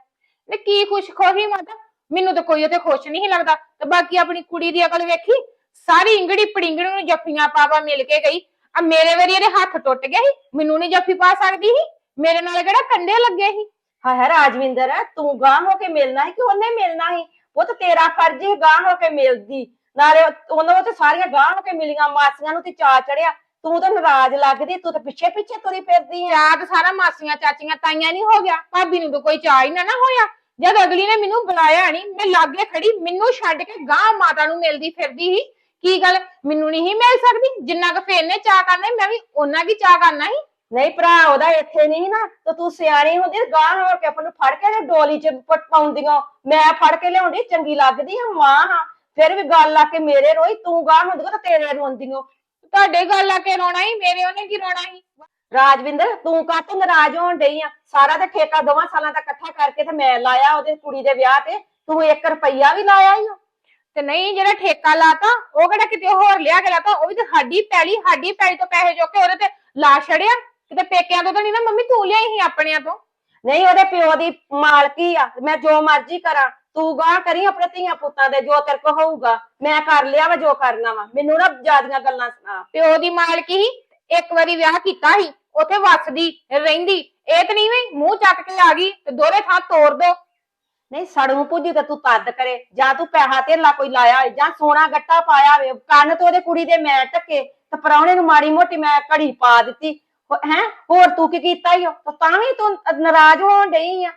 ਨੇ ਕੀ ਖੁਸ਼ ਖੋਹੀ ਮਾਤਾ? ਮੈਨੂੰ ਤਾਂ ਕੋਈ ਉਹਤੇ ਖੁਸ਼ ਨਹੀਂ ਸੀ ਲੱਗਦਾ। ਤੇ ਬਾਕੀ ਆਪਣੀ ਕੁੜੀ ਦੀ ਅਕਲ ਵੇਖੀ, ਸਾਰੀ ਇੰਗੜੀ ਪੜਿੰਗੜੀ ਨੂੰ ਜੱਫੀਆਂ ਪਾਪਾ ਮਿਲ ਕੇ ਗਈ। ਆ ਮੇਰੇ ਵਾਰੀ ਇਹਦੇ ਹੱਥ ਟੁੱਟ ਗਏ ਸੀ। ਮੈਨੂੰ ਨਹੀਂ ਜੱਫੀ ਪਾ ਸਕਦੀ ਸੀ। ਮੇਰੇ ਨਾਲ ਕਿਹੜਾ ਕੰਡੇ ਲੱਗੇ ਸੀ। ਹਾਂ ਹੈ ਰਾਜਵਿੰਦਰ, ਤੂੰ ਗਾਂ ਹੋ ਕੇ ਮਿਲਣਾ ਹੈ ਕਿ ਉਹਨੇ ਮਿਲਣਾ ਸੀ? ਉਹ ਤਾਂ ਤੇਰਾ ਫਰਜ਼ ਹੈ ਗਾਂ ਹੋ ਕੇ ਮਿਲਦੀ। ਨਾਲੇ ਉਹ- ਉਹਨਾਂ ਉਹ ਤੇ ਸਾਰੀਆਂ ਗਾਂ ਹੋ ਕੇ ਮਿਲੀਆਂ ਮਾਸੀਆਂ ਨੂੰ ਤੇ ਚਾ ਚੜਿਆ ਤੂੰ ਤਾਂ ਨਾਰਾਜ਼ ਲੱਗਦੀ ਤੂੰ ਤਾਂ ਪਿੱਛੇ ਪਿੱਛੇ ਤੁਰੀ ਫਿਰਦੀ ਆ। ਚਾਹ ਤਾਂ ਸਾਰਾ ਮਾਸੀਆਂ ਚਾਚੀਆਂ ਤਾਈਆਂ ਨਹੀਂ ਹੋ ਗਿਆ। ਭਾਬੀ ਨੂੰ ਤਾਂ ਕੋਈ ਚਾਹ ਹੀ ਨਾ ਨਾ ਹੋਇਆ। ਜਦ ਅਗਲੀ ਨੇ ਮੈਨੂੰ ਬੁਲਾਇਆ ਨਹੀਂ ਮੈਂ ਲਾਗੇ ਖੜੀ ਮੈਨੂੰ ਛੱਡ ਕੇ ਗਾਂ ਮਾਤਾ ਨੂੰ ਮਿਲਦੀ ਫਿਰਦੀ ਸੀ। ਕੀ ਗੱਲ? ਮੈਨੂੰ ਨਹੀਂ ਸੀ ਮਿਲ ਸਕਦੀ। ਜਿੰਨਾ ਕੁ ਫੇਰ ਨੇ ਚਾਹ ਕਰਨਾ ਸੀ, ਮੈਂ ਵੀ ਉਹਨਾਂ ਕੀ ਚਾਹ ਕਰਨਾ ਸੀ। ਨਹੀਂ ਭਰਾ ਉਹਦਾ ਇੱਥੇ ਨਹੀਂ ਨਾ। ਤੇ ਤੂੰ ਸਿਆਣੀ ਹੁੰਦੀ ਗਾਂ ਹੋ ਕੇ ਆਪਾਂ ਨੂੰ ਫੜ ਕੇ ਤੇ ਡੋਲੀ 'ਚ ਪ- ਪਾਉਂਦੀਆਂ। ਮੈਂ ਫੜ ਕੇ ਲਿਆਉਂਦੀ ਚੰਗੀ ਲੱਗਦੀ ਆ ਮਾਂ ਹਾਂ। ਫਿਰ ਵੀ ਗੱਲ ਆ ਕੇ ਮੇਰੇ ਰੋਈ ਤੂੰ ਗਾਂ ਹੁੰਦੀ ਤਾਂ ਤੇਰੇ ਰੋਂਦੀਆਂ ਤੁਹਾਡੇ ਗੱਲ ਆ ਕੇ ਰੋਣਾ ਹੀ ਮੇਰੇ ਉਹਨੇ ਕੀ ਰੋਣਾ ਸੀ ਰਾਜਵਿੰਦਰ ਤੂੰ ਕਾਹਤੋਂ ਨਾਰਾਜ਼ ਹੋਣ ਡਈ ਆ? ਸਾਰਾ ਤੇ ਠੇਕਾ ਦੋਵਾਂ ਸਾਲਾਂ ਦਾ ਇਕੱਠਾ ਕਰਕੇ ਤੇ ਮੈਂ ਲਾਇਆ ਉਹਦੇ ਕੁੜੀ ਦੇ ਵਿਆਹ ਤੇ। ਤੂੰ 1 ਰੁਪਈਆ ਵੀ ਲਾਇਆ ਓ। ਤੇ ਨਹੀਂ ਜਿਹੜਾ ਠੇਕਾ ਲਾਤਾ ਉਹ ਕਿਹੜਾ ਕਿਤੇ ਹੋਰ ਲਿਆ ਕੇ ਲਾਤਾ? ਉਹ ਵੀ ਤੇ ਸਾਡੀ ਪੈਲੀ ਸਾਡੀ ਪੈਲੀ ਤੋਂ ਪੈਸੇ ਚੁੱਕ ਕੇ ਉਹਦੇ ਤੇ ਲਾ ਛੜਿਆ। ਕਿਤੇ ਪੇਕਿਆਂ ਤੋਂ ਤਾਂ ਨਹੀਂ ਨਾ ਮੰਮੀ ਤੂੰ ਲਿਆਈ ਸੀ ਆਪਣਿਆਂ ਤੋਂ? ਨਹੀਂ ਉਹਦੇ ਪਿਓ ਦੀ ਮਾਲਕੀ ਆ ਮੈਂ ਜੋ ਮਰਜ਼ੀ ਕਰਾਂ। ਤੂੰ ਗਾਂ ਕਰੀ ਆਪਣੇ ਧੀਆਂ ਪੁੱਤਾਂ ਦੇ ਜੋ ਤੇਰੇ ਕੋ ਹੋਊਗਾ ਮੈਂ ਕਰ ਲਿਆ ਵਾ ਜੋ ਕਰਨਾ ਵਾ। ਮੈਨੂੰ ਨਾ ਜਿਆਦੀਆਂ ਗੱਲਾਂ ਸੁਣਾ। ਪਿਓ ਦੀ ਮਾਲਕੀ ਸੀ ਇੱਕ ਵਾਰੀ ਵਿਆਹ ਕੀਤਾ ਸੀ ਉੱਥੇ ਵੱਸਦੀ ਰਹਿੰਦੀ। ਇਹ ਤੇ ਨਹੀਂ ਵੀ ਮੂੰਹ ਚੱਕ ਕੇ ਆ ਗਈ ਤੇ ਦੋਰੇ ਥਾਂ ਤੋੜ ਦੋ। ਨਹੀਂ ਸੜੂ ਪੁੱਜੀ ਤੇ ਤੂੰ ਤੱਦ ਕਰੇ। ਜਾਂ ਤੂੰ ਪੈਸਾ ਧੇਲਾ ਕੋਈ ਲਾਇਆ ਹੋਏ ਜਾਂ ਸੋਨਾ ਗੱਟਾ ਪਾਇਆ ਹੋਵੇ। ਕੰਨ ਤੇ ਉਹਦੇ ਕੁੜੀ ਦੇ ਮੈਂ ਟੱਕੇ ਤੇ ਪਰੌਣੇ ਨੂੰ ਮਾੜੀ ਮੋਟੀ ਮੈਂ ਘੜੀ ਪਾ ਦਿੱਤੀ। ਹੈ ਹੋਰ ਤੂੰ ਕੀ ਕੀਤਾ? ਤੇ ਤਾਂ ਵੀ ਤੂੰ ਨਾਰਾਜ਼ ਹੋਣ ਡਈ ਆ।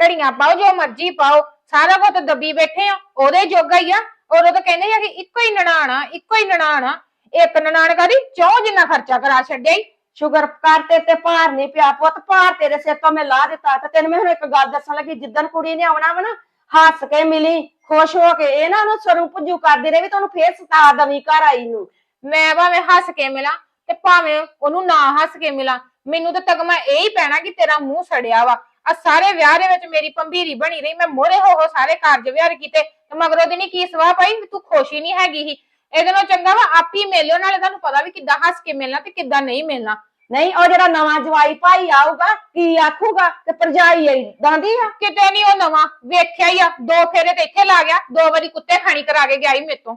ਘੜੀਆਂ ਪਾਓ, ਜੋ ਮਰਜ਼ੀ ਪਾਓ, ਸਾਰਾ ਕੁਝ ਦੱਬੀ ਬੈਠੇ ਆ, ਉਹਦੇ ਜੋਗਾ ਹੀ ਆ। ਔਰ ਉਹ ਤਾਂ ਕਹਿੰਦੇ ਆ ਕਿ ਇੱਕੋ ਹੀ ਨਨਾਣਾ ਇੱਕੋ ਹੀ ਨਨਾਣਾ ਇੱਕ ਨਨਾਣ ਕਰੀ ਚੌ ਜਿੰਨਾ ਖਰਚਾ ਕਰਾ ਛੱਡਿਆ ਈ। ਸ਼ੁਗਰ ਕਰ ਤੇ ਤੇ ਭਾਰ ਨਹੀਂ ਪਿਆ, ਪੁੱਤ ਭਾਰ ਤੇਰੇ ਸਿਰ ਤੋਂ ਮੈਂ ਲਾ ਦਿੱਤਾ। ਤੇ ਤੈਨੂੰ ਮੈਂ ਹੁਣ ਇੱਕ ਗੱਲ ਦੱਸਣ ਲੱਗੀ, ਜਿੱਦਣ ਕੁੜੀ ਨੇ ਆਉਣਾ ਵਾ ਨਾ, ਹੱਸ ਕੇ ਮਿਲੀ, ਖੁਸ਼ ਹੋ ਕੇ, ਇਹ ਨਾ ਉਹਨੂੰ ਸਰੂ ਪੁੱਜੂ ਕਰਦੀ ਰਹੀ ਤੁਹਾਨੂੰ ਫੇਰ ਸਤਾ ਦਵੀ ਘਰ ਆਈ ਨੂੰ। ਮੈਂ ਭਾਵੇਂ ਹੱਸ ਕੇ ਮਿਲਾਂ ਤੇ ਭਾਵੇਂ ਉਹਨੂੰ ਨਾ ਹੱਸ ਕੇ ਮਿਲਾਂ, ਮੈਨੂੰ ਤਾਂ ਤਗਮਾ ਇਹ ਹੀ ਪੈਣਾ ਕਿ ਤੇਰਾ ਮੂੰਹ ਸੜਿਆ ਵਾ। ਆ ਸਾਰੇ ਵਿਆਹ ਦੇ ਵਿੱਚ ਮੇਰੀ ਪੰਭੀਰੀ ਬਣੀ ਰਹੀ ਮੈਂ ਮੋਰੇ ਹੋ ਹੋ ਸਾਰੇ ਕਾਰਜ ਵਿਹਾਰ ਕੀਤੇ ਤੇ ਮਗਰੋਂ ਦੀ ਨਹੀਂ ਕੀ ਸਵਾਹ ਪਾਈ ਤੂੰ ਖੁਸ਼ ਹੀ ਨਹੀਂ ਹੈਗੀ ਸੀ। ਇਹਦੇ ਨਾਲ ਚੰਗਾ ਵਾ ਆਪੀ ਮਿਲਿਓ ਨਾਲੇ ਤੁਹਾਨੂੰ ਪਤਾ ਵੀ ਕਿੱਦਾਂ ਹੱਸ ਕੇ ਮਿਲਣਾ ਤੇ ਕਿੱਦਾਂ ਨਹੀਂ ਮਿਲਣਾ। ਨਹੀਂ ਉਹ ਜਿਹੜਾ ਨਵਾਂ ਜਵਾਈ ਭਾਈ ਆਊਗਾ ਕੀ ਆਖੂਗਾ? ਤੇ ਭਰਜਾਈ ਆਈ ਦਾਂਦੀ ਆ? ਕਿਤੇ ਨਹੀਂ ਉਹ ਨਵਾਂ ਵੇਖਿਆ ਹੀ ਆ ਦੋ ਫੇਰੇ ਤੇ ਇੱਥੇ ਲਾ ਗਿਆ ਦੋ ਵਾਰੀ ਕੁੱਤੇ ਖਾਣੀ ਕਰਾ ਕੇ ਗਿਆ ਹੀ ਮੇਰੇ ਤੋਂ।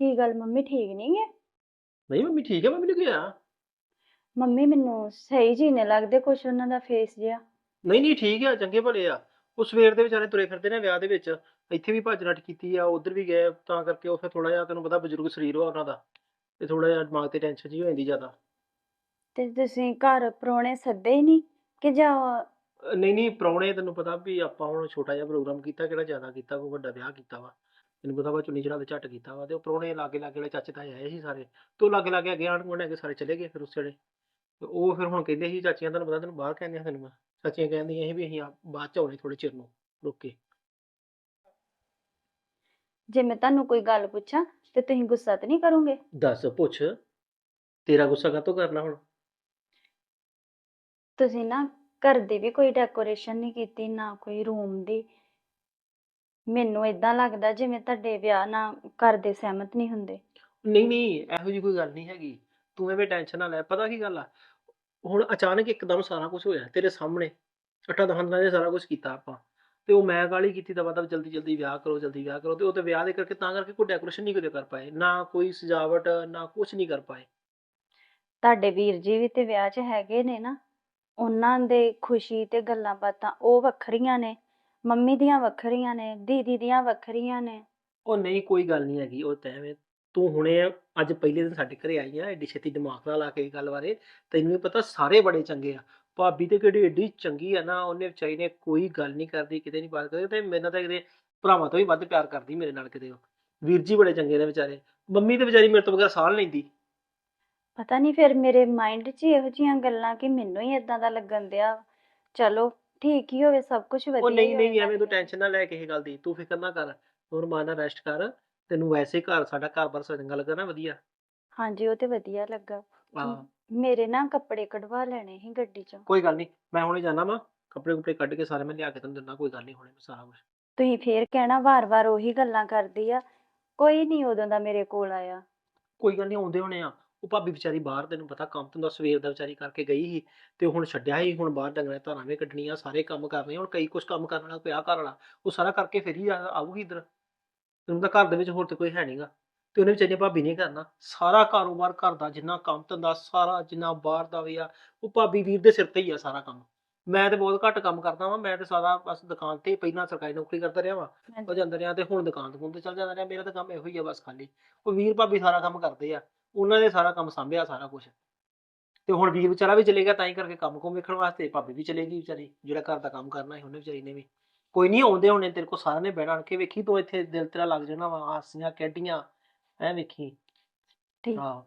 ਕੀ ਗੱਲ ਮੰਮੀ ਠੀਕ ਨਹੀਂ ਹੈ ਨਹੀਂ ਮੰਮੀ ਠੀਕ ਹੈ ਮੰਮੀ ਨੂੰ ਕੀ ਹੋਇਆ ਮੰਮੀ ਮੈਨੂੰ ਸਹੀ ਜੀ ਨਹੀਂ ਲੱਗਦੇ ਕੁਛ ਉਹਨਾਂ ਦਾ ਫੇਸ ਜਿਹਾ। ਨਹੀਂ ਨਹੀਂ ਠੀਕ ਆ ਚੰਗੇ ਭਲੇ ਆ। ਉਹ ਸਵੇਰ ਦੇ ਵਿਚਾਰੇ ਤੁਰੇ ਫਿਰਦੇ ਨੇ ਵਿਆਹ ਦੇ ਵਿੱਚ। ਇੱਥੇ ਵੀ ਭੱਜ ਨੱਠ ਕੀਤੀ ਆ ਉਧਰ ਵੀ ਗਏ ਤਾਂ ਕਰਕੇ ਉਹ ਫਿਰ ਥੋੜਾ ਜਿਹਾ ਤੈਨੂੰ ਪਤਾ ਬਜ਼ੁਰਗ ਸਰੀਰ ਵਾ ਉਹਨਾਂ ਦਾ ਤੇ ਥੋੜਾ ਜਿਹਾ ਦਿਮਾਗ ਤੇ ਟੈਨਸ਼ਨ ਜੀ ਹੋ ਜਾਂਦੀ ਜ਼ਿਆਦਾ। ਤੇ ਤੁਸੀਂ ਘਰ ਪਰੋਣੇ ਸੱਦੇ ਹੀ ਨਹੀਂ ਕਿ ਜਾਂ ਅਹ ਨਹੀਂ ਨਹੀਂ ਪ੍ਰਾਹੁਣੇ ਤੈਨੂੰ ਪਤਾ ਵੀ ਆਪਾਂ ਹੁਣ ਛੋਟਾ ਜਿਹਾ ਪ੍ਰੋਗਰਾਮ ਕੀਤਾ ਕਿਹੜਾ ਜ਼ਿਆਦਾ ਕੀਤਾ ਕੋਈ ਵੱਡਾ ਵਿਆਹ ਕੀਤਾ ਵਾ। ਤੈਨੂੰ ਪਤਾ ਵਾ ਚੁੰਨੀ ਚੜਾ ਤੇ ਝੱਟ ਕੀਤਾ ਵਾ ਤੇ ਉਹ ਪ੍ਰਾਹੁਣੇ ਲਾਗੇ ਲਾਗੇ ਵਾਲੇ ਚਾਚੇ ਤਾਏ ਆਏ ਸੀ ਸਾਰੇ ਤੇ ਲਾਗੇ ਲਾਗੇ ਅੱਗੇ ਆਂਢ ਗੁਆਂਢ ਹੈਗੇ ਸਾਰੇ ਚਲੇ ਗਏ ਫਿਰ ਉਸ ਵੇਲੇ। ਤੇ ਉਹ ਫਿਰ ਹੁਣ ਕਹਿੰਦੇ ਸੀ ਚਾਚੀਆਂ ਤੁਹਾਨੂੰ ਪਤਾ ਤੈਨੂੰ ਬਾਹਰ ਕਹਿੰਦੀਆਂ ਤੈਨੂੰ ਮੈਂ ਚਾਚੀਆਂ ਕਹਿੰਦੀਆਂ ਸੀ ਵੀ ਅਸੀਂ ਆ- ਬਾਅਦ ਚ ਆਉਣੇ ਥੋੜੇ ਚਿਰ ਨੂੰ ਰੁਕ ਕੇ। ਜੇ ਮੈਂ ਤੁਹਾਨੂੰ ਕੋਈ ਗੱਲ ਪੁੱਛਾਂ ਤੇ ਤੁਸੀਂ ਗੁੱਸਾ ਤਾਂ ਨਹੀਂ ਕਰੋਗੇ? ਦੱਸ ਪੁੱਛ ਤੇਰਾ ਗੁੱਸਾ ਕਾਹਤੋਂ ਕਰਨਾ ਹੁਣ? ਤੁਸੀਂ ਨਾ ਘਰ ਦੀ ਵੀ ਕੋਈ ਡੈਕੋਰੇਸ਼ਨ ਨਹੀਂ ਕੀਤੀ ਨਾ ਕੋਈ ਰੂਮ ਦੀ। ਮੈਨੂੰ ਇਦਾਂ ਲੱਗਦਾ ਜਿਵੇਂ ਤੁਹਾਡੇ ਵਿਆਹ ਨਾਲ ਘਰ ਦੇ ਸਹਿਮਤ ਨਹੀਂ ਹੁੰਦੇ। ਨਹੀਂ ਨਹੀਂ ਇਹੋ ਜਿਹੀ ਕੋਈ ਗੱਲ ਨਹੀਂ ਹੈਗੀ। ਤੂੰ ਐਵੇਂ ਟੈਨਸ਼ਨ ਨਾ ਲੈ ਪਤਾ ਕੀ ਗੱਲ ਆ? ਹੁਣ ਅਚਾਨਕ ਇੱਕਦਮ ਸਾਰਾ ਕੁਝ ਹੋਇਆ ਤੇਰੇ ਸਾਹਮਣੇ ਅੱਠਾਂ ਦਸਾਂ ਦਿਨਾਂ ਸਾਰਾ ਕੁਝ ਕੀਤਾ ਆਪਾਂ। ਤੇ ਉਹ ਮੈਂ ਗਾਲੀ ਕੀਤੀ ਤਾਂ ਮਤਲਬ ਜਲਦੀ ਜਲਦੀ ਵਿਆਹ ਕਰੋ ਜਲਦੀ ਵਿਆਹ ਕਰੋ ਤੇ ਉਹ ਤੇ ਵਿਆਹ ਦੇ ਕਰਕੇ ਤਾਂ ਕਰਕੇ ਕੋਈ ਡੈਕੋਰੇਸ਼ਨ ਨਹੀਂ ਕਦੇ ਕਰ ਪਾਏ ਨਾ ਕੋਈ ਸਜਾਵਟ ਨਾ ਕੁਝ ਨਹੀਂ ਕਰ ਪਾਏ। ਤੁਹਾਡੇ ਵੀਰ ਜੀ ਵੀ ਤੇ ਵਿਆਹ 'ਚ ਹੈਗੇ ਨੇ ਨਾ ਉਹਨਾਂ ਦੇ ਖੁਸ਼ੀ ਤੇ ਗੱਲਾਂ ਬਾਤਾਂ ਉਹ ਵੱਖਰੀਆਂ ਨੇ ਮੰਮੀ ਦੀਆਂ ਵੱਖਰੀਆਂ ਨੇ ਦੀਦੀ ਦੀਆਂ ਵੱਖਰੀਆਂ ਨੇ। ਉਹ ਨਹੀਂ ਕੋਈ ਗੱਲ ਨਹੀਂ ਹੈਗੀ ਉਹ ਤਾਂ ਐਵੇਂ ਤੂੰ ਹੁਣੇ ਅੱਜ ਪਹਿਲੇ ਦਿਨ ਸਾਡੇ ਘਰੇ ਆਈ ਆ ਐਡੀ ਛੇਤੀ ਦਿਮਾਗ ਨਾਲ ਲਾ ਕੇ ਇਹ ਗੱਲ ਬਾਰੇ ਤੈਨੂੰ ਵੀ ਪਤਾ ਸਾਰੇ ਬੜੇ ਚੰਗੇ ਆ। ਭਾਬੀ ਤੇ ਕਿਹੜੀ ਏਡੀ ਚੰਗੀ ਆ ਨਾ ਉਹਨੇ ਵਿਚਾਰੀ ਨੇ ਕੋਈ ਗੱਲ ਨਹੀਂ ਕਰਦੀ ਕਿਤੇ ਨਹੀਂ ਬਾਤ ਕਰਦੀ ਤੇ ਮੇਰੇ ਨਾਲ ਤਾਂ ਕਿਤੇ ਭਰਾਵਾਂ ਤੋਂ ਵੀ ਵੱਧ ਪਿਆਰ ਕਰਦੀ ਮੇਰੇ ਨਾਲ ਕਿਤੇ ਉਹ। ਵੀਰ ਜੀ ਬੜੇ ਚੰਗੇ ਨੇ ਵਿਚਾਰੇ ਮੰਮੀ ਤੇ ਵਿਚਾਰੀ ਮੇਰੇ ਤੋਂ ਬਗੈਰ ਸਾਹ ਲੈਂਦੀ। ਪਤਾ ਨਹੀਂ ਫਿਰ ਮੇਰੇ ਮਾਈਂਡ 'ਚ ਇਹੋ ਜਿਹੀਆਂ ਗੱਲਾਂ ਕਿ ਮੈਨੂੰ ਹੀ ਇਦਾਂ ਦਾ ਲੱਗਣ ਦਿਆ ਚਲੋ ਠੀਕ ਹੀ ਹੋਵੇ ਸਭ ਕੁਝ ਵਧੀਆ ਉਹ ਨਹੀਂ ਨਹੀਂ ਐਵੇਂ ਤੂੰ। ਟੈਨਸ਼ਨ ਨਾ ਲੈ ਕਿਸੇ ਗੱਲ ਦੀ ਤੂੰ ਫਿਕਰ ਨਾ ਕਰ ਹੋਰ ਮਾਨ ਰੈਸਟ ਕਰ। ਤੈਨੂੰ ਵੈਸੇ ਘਰ ਸਾਡਾ ਘਰ ਬਾਰ ਚੰਗਾ ਲੱਗਾ ਨਾ ਵਧੀਆ? ਹਾਂਜੀ ਉਹ ਤੇ ਵਧੀਆ ਲੱਗਾ। ਹਾਂ। ਮੇਰੇ ਨਾ ਕੱਪੜੇ ਕਢਵਾ ਲੈਣੇ ਸੀ ਗੱਡੀ 'ਚੋਂ। ਕੋਈ ਗੱਲ ਨਹੀਂ ਮੈਂ ਹੁਣੇ ਜਾਣਾ ਵਾ ਕੱਪੜੇ ਕੁਪੜੇ ਕੱਢ ਕੇ ਸਾਰੇ ਮੈਂ ਲਿਆ ਕੇ ਤੈਨੂੰ ਦਿੰਦਾ ਕੋਈ ਗੱਲ ਨਹੀਂ ਹੁਣੇ ਮੈਂ ਸਾਰਾ ਕੁਝ ਤੁਸੀਂ ਫੇਰ ਕਹਿਣਾ ਵਾਰ-ਵਾਰ ਉਹੀ ਗੱਲਾਂ ਕਰਦੀ ਆ ਕੋਈ ਨਹੀਂ ਉਦੋਂ ਦਾ ਮੇਰੇ ਕੋਲ ਆਇਆ। ਕੋਈ ਗੱਲ ਨਹੀਂ ਆਉਂਦੇ ਹੋਣੇ ਆ। ਉਹ ਭਾਬੀ ਵਿਚਾਰੀ ਬਾਹਰ ਤੈਨੂੰ ਪਤਾ ਕੰਮ ਤੋਂ ਸਵੇਰ ਦਾ ਵਿਚਾਰੀ ਕਰਕੇ ਗਈ ਸੀ ਤੇ ਹੁਣ ਛੱਡਿਆ ਸੀ ਹੁਣ ਬਾਹਰ ਡੰਗਰਾਂ ਧਾਰਾਂ ਵੀ ਕੱਢਣੀਆਂ ਸਾਰੇ ਕੰਮ ਕਰਨੇ ਹੁਣ ਕਈ ਕੁਝ ਕੰਮ ਕਰਨ ਵਾਲਾ ਪਿਆ ਘਰ ਵਾਲਾ ਉਹ ਸਾਰਾ ਕਰਕੇ ਫਿਰ ਹੀ ਆ- ਆਊਗੀ ਇੱਧਰ। ਤੈਨੂੰ ਤਾਂ ਘਰ ਦੇ ਵਿੱਚ ਹੋਰ ਤੇ ਕੋਈ ਹੈ ਨਹੀਂਗਾ ਤੇ ਉਹਨੇ ਵਿਚਾਰੀ ਭਾਬੀ ਨੇ ਕਰਨਾ। ਸਾਰਾ ਕਾਰੋਬਾਰ ਘਰ ਦਾ ਜਿੰਨਾ ਕੰਮ ਧੰਦਾ ਸਾਰਾ ਜਿੰਨਾ ਬਾਹਰ ਦਾ ਵੀ ਆ ਉਹ ਭਾਬੀ ਵੀਰ ਦੇ ਸਿਰ ਤੇ ਹੀ ਆ ਸਾਰਾ ਕੰਮ। ਮੈਂ ਤੇ ਬਹੁਤ ਘੱਟ ਕੰਮ ਕਰਦਾ ਵਾਂ ਮੈਂ ਤੇ ਸਾਰਾ ਬਸ ਦੁਕਾਨ ਤੇ ਹੀ ਪਹਿਲਾਂ ਸਰਕਾਰੀ ਨੌਕਰੀ ਕਰਦਾ ਰਿਹਾ ਵਾਂ। ਉਹ ਜਾਂਦਾ ਰਿਹਾ ਤੇ ਹੁਣ ਦੁਕਾਨ ਤੋਂ ਤੇ ਚੱਲ ਜਾਂਦਾ ਰਿਹਾ। ਮੇਰਾ ਤਾਂ ਕੰਮ ਇਹੋ ਹੀ ਆ ਬਸ ਖਾਲੀ। ਉਹ ਵੀਰ ਭਾਬੀ ਸਾਰਾ ਕੰਮ ਕਰਦੇ ਆ। ਉਹਨਾਂ ਨੇ ਸਾਰਾ ਕੰਮ ਸੰਭਿਆ ਸਾਰਾ ਕੁਝ ਤੇ ਹੁਣ ਵੀਰ ਵਿਚਾਰਾ ਵੀ ਚਲੇਗਾ ਤਾਂ ਹੀ ਕਰਕੇ ਕੰਮ ਕੋ ਵੇਖਣ ਵਾਸਤੇ। ਭਾਬੀ ਵੀ ਚਲੇਗੀ ਵਿਚਾਰੀ। ਜਿਹੜਾ ਘਰ ਦਾ ਕੰਮ ਕਰਨਾ ਹੈ ਉਹਨੇ ਵਿਚਾਰੀ ਨੇ ਵੀ। ਕੋਈ ਨਹੀਂ ਆਉਂਦੇ ਹੋਣੇ ਤੇਰੇ ਕੋ ਸਾਰਿਆਂ ਨੇ ਬਹਿਣਾ ਆਣ ਕੇ ਵੇਖੀ ਤੂੰ ਇੱਥੇ ਦਿਲ ਤੇਰਾ ਲੱਗ ਜਾਣਾ ਵਾ ਹਾਸੀਆਂ ਕੈਡੀਆਂ ਐ ਵੇਖੀ। ਠੀਕ। ਹਾਂ।